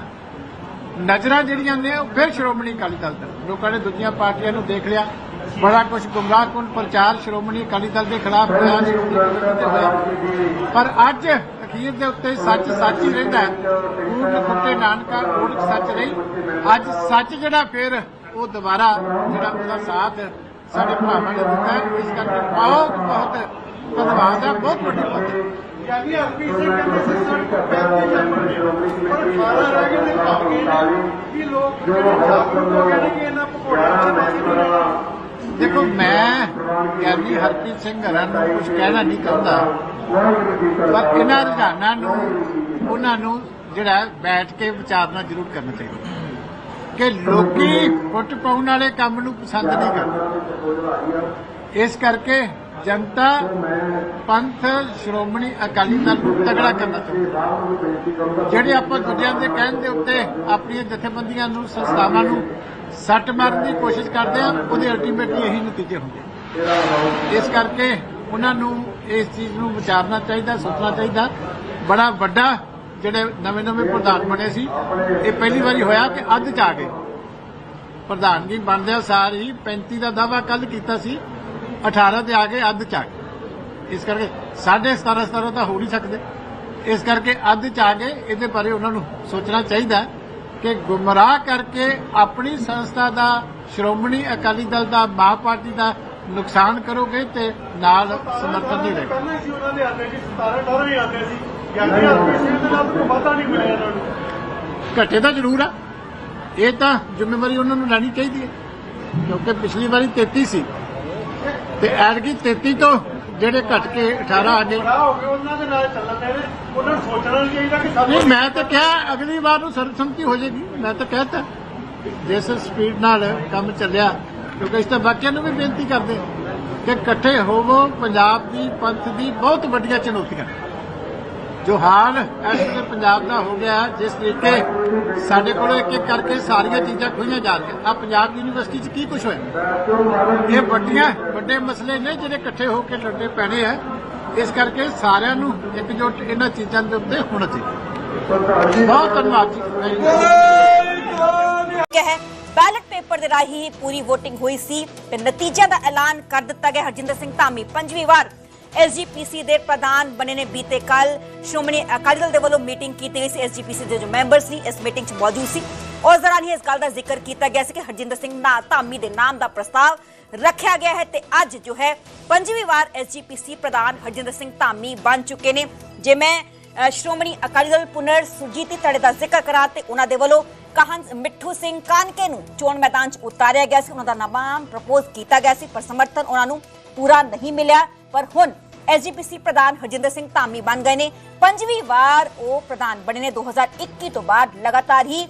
ਨਜ਼ਰਾਂ ਜਿਹੜੀਆਂ ਨੇ ਉਹ ਫਿਰ ਸ਼੍ਰੋਮਣੀ ਅਕਾਲੀ ਦਲ ਤੇ। ਲੋਕਾਂ ਨੇ ਦੂਜੀਆਂ ਪਾਰਟੀਆਂ ਨੂੰ ਦੇਖ ਲਿਆ। ਬੜਾ ਕੁਝ ਗੁੰਮਰਾਹਕੁਨ ਪ੍ਰਚਾਰ ਸ਼੍ਰੋਮਣੀ ਅਕਾਲੀ ਦਲ ਦੇ ਖਿਲਾਫ ਹੋਇਆ ਪਰ ਅੱਜ ਅਖੀਰ ਦੇ ਉੱਤੇ ਸੱਚ ਸੱਚ ਹੀ ਰਹਿੰਦਾ ਹੈ। ਪੂਰਨ ਨਾਨਕਾ ਓੜਕ ਸੱਚ ਰਹੀ ਅੱਜ ਸੱਚ ਜਿਹੜਾ ਫਿਰ ਉਹ ਦੁਬਾਰਾ ਜਿਹੜਾ ਉਹਦਾ ਸਾਥ ਸਾਡੇ ਭਰਾਵਾਂ ਨੇ ਦਿੱਤਾ ਇਸ ਕਰਕੇ ਬਹੁਤ ਬਹੁਤ ਧੰਨਵਾਦ ਹੈ ਬਹੁਤ ਵੱਡੀ ਬਾਤ ਹੈ ਯਾਨੀ ਹਰਪ੍ਰੀਤ ਸਿੰਘ ਕਹਿੰਦੇ ਸੀ ਸਾਡੇ ਕੋਲ 35 ਮੈਂਬਰ ਨੇ ਪਰ 18 ਰਹਿ ਗਏ ਨੇ ਕਿ ਲੋਕ ਜਿਹੜੇ ਜਾਗਰੂਕ ਹੋ ਨੇ ਕਿ ਇਹਨਾਂ ਪਕੌੜਿਆਂ ਦੇ ਦੇਖੋ, ਮੈਂ ਗਿਆਨੀ ਹਰਪ੍ਰੀਤ ਸਿੰਘ ਹਰਾਂ ਨੂੰ ਕੁਝ ਕਹਿਣਾ ਨਹੀਂ ਚਾਹੁੰਦਾ, ਪਰ ਇਹਨਾਂ ਰੁਝਾਨਾਂ ਨੂੰ, ਉਹਨਾਂ ਨੂੰ ਜਿਹੜਾ ਬੈਠ ਕੇ ਵਿਚਾਰਨਾ ਜ਼ਰੂਰ ਕਰਨਾ ਚਾਹੀਦਾ। ਕਿ ਲੋਕੀ ਫੁੱਟ ਪਾਉਣ ਵਾਲੇ ਕੰਮ ਨੂੰ ਪਸੰਦ ਨਹੀਂ ਕਰਦੇ। ਇਸ ਕਰਕੇ ਜਨਤਾ, ਪੰਥ, ਸ਼੍ਰੋਮਣੀ ਅਕਾਲੀ ਦਲ ਨੂੰ ਤਗੜਾ ਕਰਨਾ ਚਾਹੀਦਾ। ਜਿਹੜੇ ਆਪਾਂ ਦੂਜਿਆਂ ਦੇ ਕਹਿਣ ਦੇ ਉੱਤੇ ਆਪਣੀਆਂ ਜਥੇਬੰਦੀਆਂ ਨੂੰ, ਸੰਸਥਾਵਾਂ ਨੂੰ ਸੱਟ ਮਾਰਨ ਦੀ ਕੋਸ਼ਿਸ਼ ਕਰਦੇ ਆ, ਉਹਦੇ ਅਲਟੀਮੇਟਲੀ ਇਹੀ ਨਤੀਜੇ ਹੁੰਦੇ ਇਸ ਕਰਕੇ ਉਹਨਾਂ ਨੂੰ ਇਸ ਚੀਜ਼ ਨੂੰ ਵਿਚਾਰਨਾ ਚਾਹੀਦਾ, ਸੋਚਣਾ ਚਾਹੀਦਾ। ਬੜਾ ਵੱਡਾ ਜਿਹੜੇ ਨਵੇਂ ਨਵੇਂ ਪ੍ਰਧਾਨ ਬਣੇ ਸੀ, ਇਹ ਪਹਿਲੀ ਵਾਰੀ ਹੋਇਆ ਕਿ ਅੱਧ ਚ ਆ ਗਏ ਪ੍ਰਧਾਨਗੀ ਬਣਦਿਆਂ ਸਾਰ ਹੀ 35 ਦਾ ਦਾਵਾ ਕੱਲ ਕੀਤਾ ਸੀ 18 ਤੇ ਆ ਗਏ ਅੱਧ ਚ ਆ ਗਏ ਇਸ ਕਰਕੇ 17.5 17 ਤਾਂ ਹੋ ਨਹੀਂ ਸਕਦੇ। ਇਸ ਕਰਕੇ ਅੱਧ ਚ ਆ ਗਏ ਇਹਦੇ ਬਾਰੇ ਉਹਨਾਂ ਨੂੰ ਸੋਚਣਾ ਚਾਹੀਦਾ। ਕਿ ਗੁੰਮਰਾਹ ਕਰਕੇ ਆਪਣੀ ਸੰਸਥਾ ਦਾ ਸ਼੍ਰੋਮਣੀ ਅਕਾਲੀ ਦਲ ਦਾ ਮਾਂ ਪਾਰਟੀ ਦਾ ਨੁਕਸਾਨ ਕਰੋਗੇ ਤੇ ਨਾਲ ਸਮਰਥਨ ਨਹੀਂ ਰਹੇਗਾ ਪਹਿਲਾਂ ਸੀ ਉਹਨਾਂ ਦੇ ਆਉਂਦੇ ਸੀ 17 18 ਹੀ ਆਉਂਦੇ ਸੀ। ਯਾਨੀ ਹਰਪ੍ਰੀਤ ਸਿੰਘ ਦੇ ਨਾਲ ਕੋਈ ਵਾਧਾ ਨਹੀਂ ਮਿਲਿਆ ਇਹਨਾਂ ਨੂੰ। ਘਟੇ ਤਾਂ ਜ਼ਰੂਰ ਆ। ਇਹ ਤਾਂ ਜ਼ਿੰਮੇਵਾਰੀ ਉਹਨਾਂ ਨੂੰ ਲੈਣੀ ਚਾਹੀਦੀ ਹੈ ਕਿਉਂਕਿ ਪਿਛਲੀ ਵਾਰੀ 33 ਸੀ। ਤੇ ਐਤਕੀ 33 ਤੋਂ ਜਿਹੜੇ ਘਟ ਕੇ 18 ਆ ਗਏ ਬੜਾ ਹੋ ਗਏ ਉਹਨਾਂ ਦੇ ਨਾਲ ਚੱਲਣ ਦੇ ਨੇ ਉਹਨਾਂ ਨੂੰ ਸੋਚਣਾ ਨਹੀਂ ਚਾਹੀਦਾ ਕਿ ਸਾਨੂੰ ਨਹੀਂ ਮੈਂ ਤਾਂ ਕਿਹਾ ਅਗਲੀ ਵਾਰ ਨੂੰ ਸਰਬਸੰਮਤੀ ਹੋ ਜਾਏਗੀ। ਮੈਂ ਤਾਂ ਕਹਿਤਾ ਜਿਸ ਸਪੀਡ ਨਾਲ ਕੰਮ ਚੱਲਿਆ ਕਿਉਂਕਿ ਇਸ ਤਾਂ ਬਾਕੀਆਂ ਨੂੰ ਵੀ ਬੇਨਤੀ ਕਰਦੇ ਹਾਂ ਕਿ ਇਕੱਠੇ ਹੋਵੋ ਪੰਜਾਬ ਦੀ ਪੰਥ ਦੀ ਬਹੁਤ ਵੱਡੀਆਂ ਚੁਣੌਤੀਆਂ। ਜੋ ਹਾਲ ਪੰਜਾਬ ਦਾ ਹੋ ਗਿਆ ਜਿਸ ਤਰੀਕੇ ਸਾਡੇ ਕੋਲ ਇੱਕ ਇੱਕ ਕਰਕੇ ਸਾਰੀਆਂ ਚੀਜ਼ਾਂ ਖੋਈਆਂ ਜਾ ਰਹੀਆਂ। ਆ ਪੰਜਾਬ ਯੂਨੀਵਰਸਿਟੀ 'ਚ ਕੀ ਕੁਝ ਹੋਇਆ? ਇਹ ਵੱਡੀਆਂ, ਵੱਡੇ ਮਸਲੇ ਨੇ ਜਿਹੜੇ ਇਕੱਠੇ ਹੋ ਕੇ ਲੜਨੇ ਪੈਣੇ ਆ। ਇਸ ਕਰਕੇ ਸਾਰਿਆਂ ਨੂੰ ਇਕਜੁੱਟ ਇਹਨਾਂ ਚੀਜ਼ਾਂ ਦੇ ਉੱਤੇ ਹੋਣਾ ਚਾਹੀਦਾ। ਬਹੁਤ ਧੰਨਵਾਦ ਜੀ। Thank ਹੈ ਬੈਲਟ ਪੇਪਰ ਦੇ ਰਾਹੀਂ ਪੂਰੀ VOTING ਹੋਈ ਸੀ ਤੇ ਨਤੀਜਿਆਂ ਦਾ ਐਲਾਨ ਕਰ ਦਿੱਤਾ ਗਿਆ ਹਰਜਿੰਦਰ ਸਿੰਘ ਧਾਮੀ, ਪੰਜਵੀਂ ਵਾਰ। ਐਸਜੀਪੀਸੀ ਦੇ ਪ੍ਰਧਾਨ ਬਣੇ ਨੇ ਬੀਤੇ ਕੱਲ ਸ਼੍ਰੋਮਣੀ ਅਕਾਲੀ ਦਲ ਦੇ ਵੱਲੋਂ ਮੀਟਿੰਗ ਕੀਤੀ ਗਈ ਸੀ। ਐਸਜੀਪੀਸੀ ਦੇ ਜੋ ਮੈਂਬਰ ਸੀ, ਇਸ ਮੀਟਿੰਗ 'ਚ ਮੌਜੂਦ ਸੀ। ਉਸ ਦੌਰਾਨ ਹੀ ਇਸ ਗੱਲ ਦਾ ਜ਼ਿਕਰ ਕੀਤਾ ਗਿਆ ਸੀ ਕਿ ਹਰਜਿੰਦਰ ਸਿੰਘ ਨਾ ਧਾਮੀ ਦੇ ਨਾਮ ਦਾ ਪ੍ਰਸਤਾਵ ਰੱਖਿਆ ਗਿਆ ਹੈ ਤੇ ਅੱਜ ਜੋ ਹੈ ਪੰਜਵੀਂ ਵਾਰ ਐਸਜੀਪੀਸੀ ਪ੍ਰਧਾਨ ਹਰਜਿੰਦਰ ਸਿੰਘ ਧਾਮੀ ਬਣ ਚੁੱਕੇ ਨੇ। ਜੇ ਮੈਂ ਸ਼੍ਰੋਮਣੀ ਅਕਾਲੀ ਦਲ ਪੁਨਰ ਸੁਰਜੀਤੀ ਧੜੇ ਦਾ ਜ਼ਿਕਰ ਕਰਾਂ ਤੇ ਉਹਨਾਂ ਦੇ ਵੱਲੋਂ ਕਹਨ ਮਿੱਠੂ ਸਿੰਘ ਕਾਨਕੇ ਨੂੰ ਚੋਣ ਮੈਦਾਨ 'ਚ ਉਤਾਰਿਆ ਗਿਆ ਸੀ। ਉਹਨਾਂ ਦਾ ਨਾਮ ਪ੍ਰਪੋਜ਼ ਕੀਤਾ ਗਿਆ ਸੀ, ਪਰ ਸਮਰਥਨ ਉਹਨਾਂ ਨੂੰ ਪੂਰਾ ਨਹੀਂ ਮਿਲਿਆ। ਪਰ ਹੁਣ ਐਸਜੀਪੀਸੀ ਪ੍ਰਧਾਨ ਹਰਜਿੰਦਰ ਸਿੰਘ ਧਾਮੀ ਬਣ ਗਏ ਨੇ। ਪੰਜਵੀਂ ਵਾਰ ਉਹ ਪ੍ਰਧਾਨ ਬਣੇ ਨੇ। 2021 ਤੋਂ ਬਾਅਦ ਲਗਾਤਾਰ ਹੀ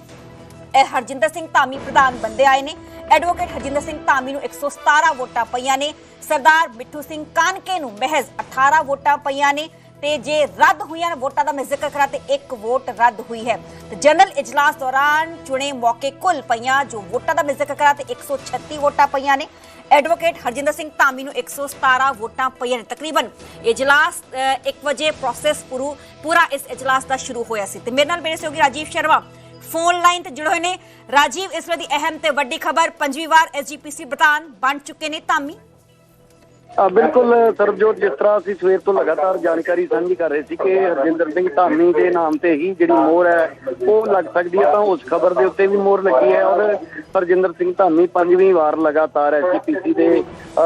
ਹਰਜਿੰਦਰ ਸਿੰਘ ਧਾਮੀ ਪ੍ਰਧਾਨ ਬੰਦੇ ਆਏ ਨੇ। ਐਡਵੋਕੇਟ ਹਰਜਿੰਦਰ ਸਿੰਘ ਧਾਮੀ ਨੂੰ 117 ਵੋਟਾਂ ਪਈਆਂ ਨੇ। ਸਰਦਾਰ ਮਿੱਠੂ ਸਿੰਘ ਕਾਨਕੇ ਨੂੰ ਮਹਿਜ਼ 18 ਵੋਟਾਂ ਪਈਆਂ ਨੇ। ਤੇ ਜੇ ਰੱਦ ਹੋਈਆਂ ਵੋਟਾਂ ਦਾ ਮੈਂ ਜ਼ਿਕਰ ਕਰਾਂ ਤੇ ਇੱਕ ਵੋਟ ਰੱਦ ਹੋਈ ਹੈ। ਤੇ ਜਨਰਲ ਇਜਲਾਸ ਦੌਰਾਨ ਚੁਣੇ ਮੌਕੇ ਕੁੱਲ ਪਈਆਂ ਜੋ ਵੋਟਾਂ ਦਾ ਮੈਂ ਜ਼ਿਕਰ ਕਰਾਂ ਤੇ 136 ਵੋਟਾਂ ਪਈਆਂ ਨੇ। ਐਡਵੋਕੇਟ ਹਰਜਿੰਦਰ ਸਿੰਘ ਧਾਮੀ ਨੂੰ 117 ਵੋਟਾਂ ਪਈਆਂ ਨੇ। ਤਕਰੀਬਨ ਇਜਲਾਸ 1 ਵਜੇ ਪ੍ਰੋਸੈਸ ਪੂਰੂ, ਪੂਰਾ ਇਸ ਇਜਲਾਸ ਦਾ ਸ਼ੁਰੂ ਹੋਇਆ ਸੀ। ਤੇ ਮੇਰੇ ਨਾਲ ਮੇਰੇ ਸਹਿਯੋਗੀ ਰਾਜੀਵ ਸ਼ਰਮਾ ਫੋਨ ਲਾਈਨ ਤੇ ਜੁੜੇ ਹੋਏ ਨੇ। ਰਾਜੀਵ, ਇਸ ਵੇਲੇ ਦੀ ਅਹਿਮ ਤੇ ਵੱਡੀ ਖਬਰ, ਪੰਜਵੀਂ ਵਾਰ ਐਸਜੀਪੀਸੀ ਪ੍ਰਧਾਨ ਬਣ ਚੁੱਕੇ ਨੇ ਧਾਮੀ। ਬਿਲਕੁਲ ਸਰਬਜੋਤ ਜਿਸ ਤਰ੍ਹਾਂ ਅਸੀਂ ਸਵੇਰ ਤੋਂ ਲਗਾਤਾਰ ਜਾਣਕਾਰੀ ਸਾਂਝੀ ਕਰ ਰਹੇ ਸੀ ਕਿ ਹਰਜਿੰਦਰ ਸਿੰਘ ਧਾਮੀ ਦੇ ਨਾਮ ਤੇ ਹੀ ਜਿਹੜੀ ਮੋਹਰ ਹੈ, ਉਹ ਲੱਗ ਸਕਦੀ ਹੈ ਤਾਂ ਉਸ ਖਬਰ ਦੇ ਉੱਤੇ ਵੀ ਮੋਹਰ ਲੱਗੀ ਹੈ ਔਰ ਹਰਜਿੰਦਰ ਸਿੰਘ ਧਾਮੀ ਪੰਜਵੀਂ ਵਾਰ ਲਗਾਤਾਰ ਐਸਜੀਪੀਸੀ ਦੇ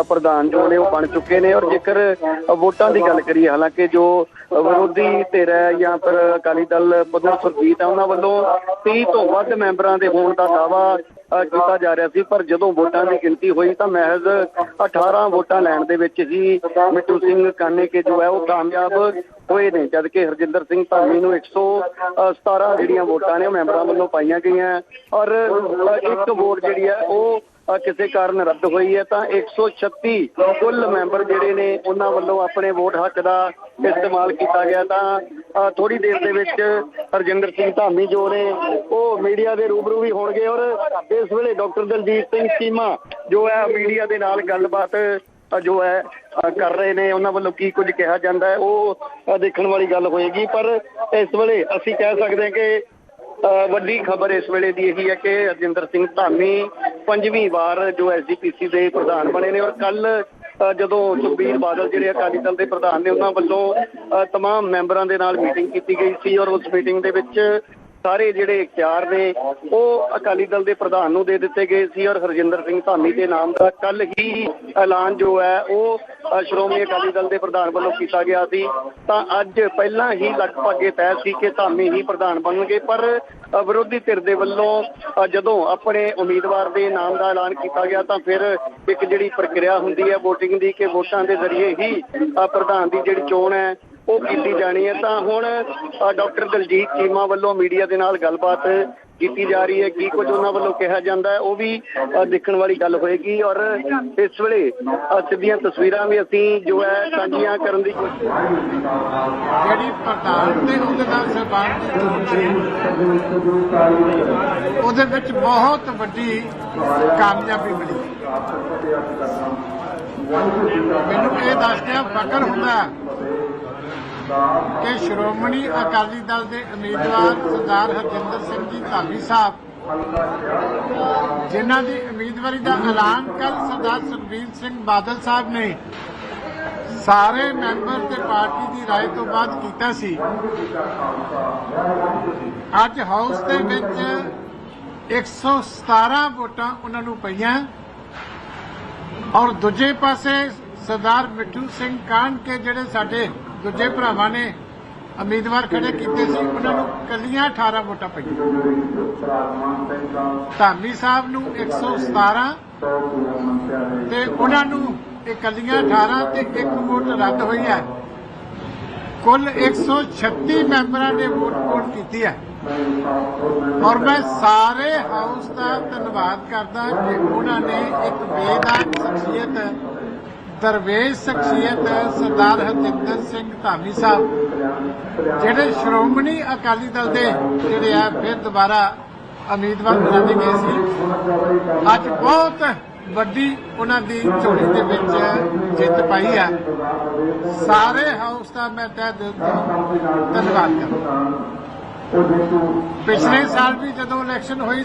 ਪ੍ਰਧਾਨ ਜੋ ਨੇ ਉਹ ਬਣ ਚੁੱਕੇ ਨੇ ਔਰ ਜੇਕਰ ਵੋਟਾਂ ਦੀ ਗੱਲ ਕਰੀਏ, ਹਾਲਾਂਕਿ ਜੋ ਵਿਰੋਧੀ ਧਿਰ ਹੈ ਜਾਂ ਫਿਰ ਅਕਾਲੀ ਦਲ ਬਦਲ ਸੁਰਜੀਤ ਹੈ, ਉਹਨਾਂ ਵੱਲੋਂ 30 ਤੋਂ ਵੱਧ ਮੈਂਬਰਾਂ ਦੇ ਹੋਣ ਦਾ ਦਾਵਾ ਕੀਤਾ ਜਾ ਰਿਹਾ ਸੀ, ਪਰ ਜਦੋਂ ਵੋਟਾਂ ਦੀ ਗਿਣਤੀ ਹੋਈ ਤਾਂ ਮਹਿਜ਼ 18 ਵੋਟਾਂ ਲੈਣ ਦੇ ਵਿੱਚ ਹੀ ਮਿੱਟੂ ਸਿੰਘ ਕਾਨੇ ਕੇ ਜੋ ਹੈ, ਉਹ ਕਾਮਯਾਬ ਹੋਏ ਨੇ। ਜਦ ਕਿ ਹਰਜਿੰਦਰ ਸਿੰਘ ਧਾਮੀ ਨੂੰ 117 ਜਿਹੜੀਆਂ ਵੋਟਾਂ ਨੇ ਉਹ ਮੈਂਬਰਾਂ ਵੱਲੋਂ ਪਾਈਆਂ ਗਈਆਂ। ਔਰ ਇੱਕ ਵੋਟ ਜਿਹੜੀ ਹੈ, ਉਹ ਕਿਸੇ ਕਾਰਨ ਰੱਦ ਹੋਈ ਹੈ ਤਾਂ 136 ਕੁੱਲ ਮੈਂਬਰ ਜਿਹੜੇ ਨੇ ਉਹਨਾਂ ਵੱਲੋਂ ਆਪਣੇ ਵੋਟ ਹੱਕ ਦਾ ਇਸਤੇਮਾਲ ਕੀਤਾ ਗਿਆ ਤਾਂ ਥੋੜੀ ਦੇਰ ਦੇ ਵਿੱਚ ਹਰਜਿੰਦਰ ਸਿੰਘ ਧਾਮੀ ਜੋ ਨੇ, ਉਹ ਮੀਡੀਆ ਦੇ ਰੂਬਰੂ ਵੀ ਹੋਣਗੇ ਔਰ ਇਸ ਵੇਲੇ ਡਾਕਟਰ ਦਲਜੀਤ ਸਿੰਘ ਚੀਮਾ ਜੋ ਹੈ ਮੀਡੀਆ ਦੇ ਨਾਲ ਗੱਲਬਾਤ ਜੋ ਹੈ ਕਰ ਰਹੇ ਨੇ, ਉਹਨਾਂ ਵੱਲੋਂ ਕੀ ਕੁਝ ਕਿਹਾ ਜਾਂਦਾ ਹੈ, ਉਹ ਦੇਖਣ ਵਾਲੀ ਗੱਲ ਹੋਏਗੀ। ਪਰ ਇਸ ਵੇਲੇ ਅਸੀਂ ਕਹਿ ਸਕਦੇ ਹਾਂ ਕਿ ਵੱਡੀ ਖਬਰ ਇਸ ਵੇਲੇ ਦੀ ਇਹੀ ਹੈ ਕਿ ਰਜਿੰਦਰ ਸਿੰਘ ਧਾਮੀ ਪੰਜਵੀਂ ਵਾਰ ਜੋ ਐਸਜੀਪੀਸੀ ਦੇ ਪ੍ਰਧਾਨ ਬਣੇ ਨੇ ਔਰ ਕੱਲ ਜਦੋਂ ਸੁਖਬੀਰ ਬਾਦਲ ਜਿਹੜੇ ਅਕਾਲੀ ਦਲ ਦੇ ਪ੍ਰਧਾਨ ਨੇ ਉਹਨਾਂ ਵੱਲੋਂ ਅ, ਤਮਾਮ ਮੈਂਬਰਾਂ ਦੇ ਨਾਲ ਮੀਟਿੰਗ ਕੀਤੀ ਗਈ ਸੀ ਔਰ ਉਸ ਮੀਟਿੰਗ ਦੇ ਵਿੱਚ ਸਾਰੇ ਜਿਹੜੇ ਇਖਤਿਆਰ ਨੇ, ਉਹ ਅਕਾਲੀ ਦਲ ਦੇ ਪ੍ਰਧਾਨ ਨੂੰ ਦੇ ਦਿੱਤੇ ਗਏ ਸੀ ਔਰ ਹਰਜਿੰਦਰ ਸਿੰਘ ਧਾਮੀ ਦੇ ਨਾਮ ਦਾ ਕੱਲ ਹੀ ਐਲਾਨ ਜੋ ਹੈ, ਉਹ ਸ਼੍ਰੋਮਣੀ ਅਕਾਲੀ ਦਲ ਦੇ ਪ੍ਰਧਾਨ ਵੱਲੋਂ ਕੀਤਾ ਗਿਆ ਸੀ। ਤਾਂ ਅੱਜ ਪਹਿਲਾਂ ਹੀ ਲਗਭਗ ਇਹ ਤੈਅ ਸੀ ਕਿ ਧਾਮੀ ਹੀ ਪ੍ਰਧਾਨ ਬਣਨਗੇ, ਪਰ ਵਿਰੋਧੀ ਧਿਰ ਦੇ ਵੱਲੋਂ ਜਦੋਂ ਆਪਣੇ ਉਮੀਦਵਾਰ ਦੇ ਨਾਮ ਦਾ ਐਲਾਨ ਕੀਤਾ ਗਿਆ, ਤਾਂ ਫਿਰ ਇੱਕ ਜਿਹੜੀ ਪ੍ਰਕਿਰਿਆ ਹੁੰਦੀ ਹੈ VOTING ਦੀ, ਕਿ ਵੋਟਾਂ ਦੇ ਜ਼ਰੀਏ ਹੀ ਪ੍ਰਧਾਨ ਦੀ ਜਿਹੜੀ ਚੋਣ ਹੈ ਉਹ ਕੀਤੀ ਜਾਣੀ ਹੈ, ਤਾਂ ਹੁਣ ਡਾਕਟਰ ਦਲਜੀਤ ਚੀਮਾ ਵੱਲੋਂ ਮੀਡੀਆ ਦੇ ਨਾਲ ਗੱਲਬਾਤ ਕੀਤੀ ਜਾ ਰਹੀ ਹੈ। ਕੀ ਕੁਝ ਉਹਨਾਂ ਵੱਲੋਂ ਕਿਹਾ ਜਾਂਦਾ ਹੈ, ਉਹ ਵੀ ਦੇਖਣ ਵਾਲੀ ਗੱਲ ਹੋਏਗੀ। ਔਰ ਇਸ ਵੇਲੇ ਸਿੱਧੀਆਂ ਤਸਵੀਰਾਂ ਵੀ ਅਸੀਂ ਜੋ ਹੈ, ਸਾਂਝੀਆਂ ਕਰਨ ਦੀ ਕੋਸ਼ਿਸ਼ ਜਿਹੜੀ ਪ੍ਰਧਾਨ ਤੇ ਉਹਦੇ ਨਾਲ ਸਰਕਾਰ ਉਹਦੇ ਵਿੱਚ ਬਹੁਤ ਵੱਡੀ ਕਾਮਯਾਬੀ ਮਿਲੀ। ਮੈਨੂੰ ਇਹ ਦੱਸਦਿਆਂ ਫਕਰ ਹੁੰਦਾ ਕਿ ਸ਼੍ਰੋਮਣੀ ਅਕਾਲੀ ਦਲ ਦੇ ਉਮੀਦਵਾਰ ਸਰਦਾਰ ਹਰਜਿੰਦਰ ਸਿੰਘ ਜੀ ਧਾਮੀ ਸਾਹਿਬ ਜਿਨ੍ਹਾਂ ਦੀ ਉਮੀਦਵਾਰੀ ਦਾ ਐਲਾਨ ਕੱਲ ਸਰਦਾਰ ਸੁਖਬੀਰ ਸਿੰਘ ਬਾਦਲ ਸਾਹਿਬ ਨੇ ਸਾਰੇ ਮੈਂਬਰ ਤੇ ਪਾਰਟੀ ਦੀ رائے ਤੋਂ ਬਾਅਦ ਕੀਤਾ ਸੀ ਅੱਜ ਹਾਊਸ ਦੇ ਵਿੱਚ 117 ਵੋਟਾਂ ਉਹਨਾਂ ਨੂੰ ਪਈਆਂ ਔਰ ਦੂਜੇ ਪਾਸੇ ਸਰਦਾਰ ਮਿੱਠੂ ਸਿੰਘ ਕਾਨ ਕੇ ਜਿਹੜੇ ਸਾਡੇ ਦੂਜੇ ਭਰਾਵਾਂ ਨੇ ਉਮੀਦਵਾਰ ਖੜੇ ਕੀਤੇ ਸੀ, ਉਹਨਾਂ ਨੂੰ ਕੱਲੀਆਂ 18 ਵੋਟਾਂ ਪਈਆਂ। ਧਾਮੀ ਸਾਹਿਬ ਨੂੰ 117 ਤੇ ਉਹਨਾਂ ਨੂੰ ਇਕੱਲੀਆਂ 18 ਤੇ ਇੱਕ ਵੋਟ ਰੱਦ ਹੋਈ ਹੈ। ਕੁੱਲ 136 ਮੈਂਬਰਾਂ ਨੇ ਵੋਟ ਕੋਟ ਕੀਤੀ ਹੈ। ਔਰ ਮੈਂ ਸਾਰੇ ਹਾਊਸ ਦਾ ਧੰਨਵਾਦ ਕਰਦਾ ਕਿ ਉਹਨਾਂ ਨੇ ਇੱਕ ਬੇਦਾਗ ਸ਼ਖਸੀਅਤ ਦਰਵੇਸ਼ ਸ਼ਖਸੀਅਤ ਸਰਦਾਰ ਹਰਜਿੰਦਰ ਸਿੰਘ ਧਾਮੀ ਸਾਹਿਬ, ਜਿਹੜੇ ਸ਼੍ਰੋਮਣੀ ਅਕਾਲੀ ਦਲ ਦੇ ਜਿਹੜੇ ਆ, ਫਿਰ ਦੁਬਾਰਾ ਉਮੀਦਵਾਰ ਬਣਾਏ ਗਏ ਸੀ। ਅੱਜ ਬਹੁਤ ਵੱਡੀ ਉਹਨਾਂ ਦੀ ਝੋਲੀ ਦੇ ਵਿੱਚ ਜਿੱਤ ਪਾਈ ਹੈ ਸਾਰੇ ਹਾਊਸ ਦਾ ਮੈਂ ਤਹਿ ਦਿਲ ਤੋਂ ਧੰਨਵਾਦ ਕਰਦਾ। ਪਿਛਲੇ ਸਾਲ ਵੀ ਜਦੋਂ ਇਲੈਕਸ਼ਨ ਹੋਈ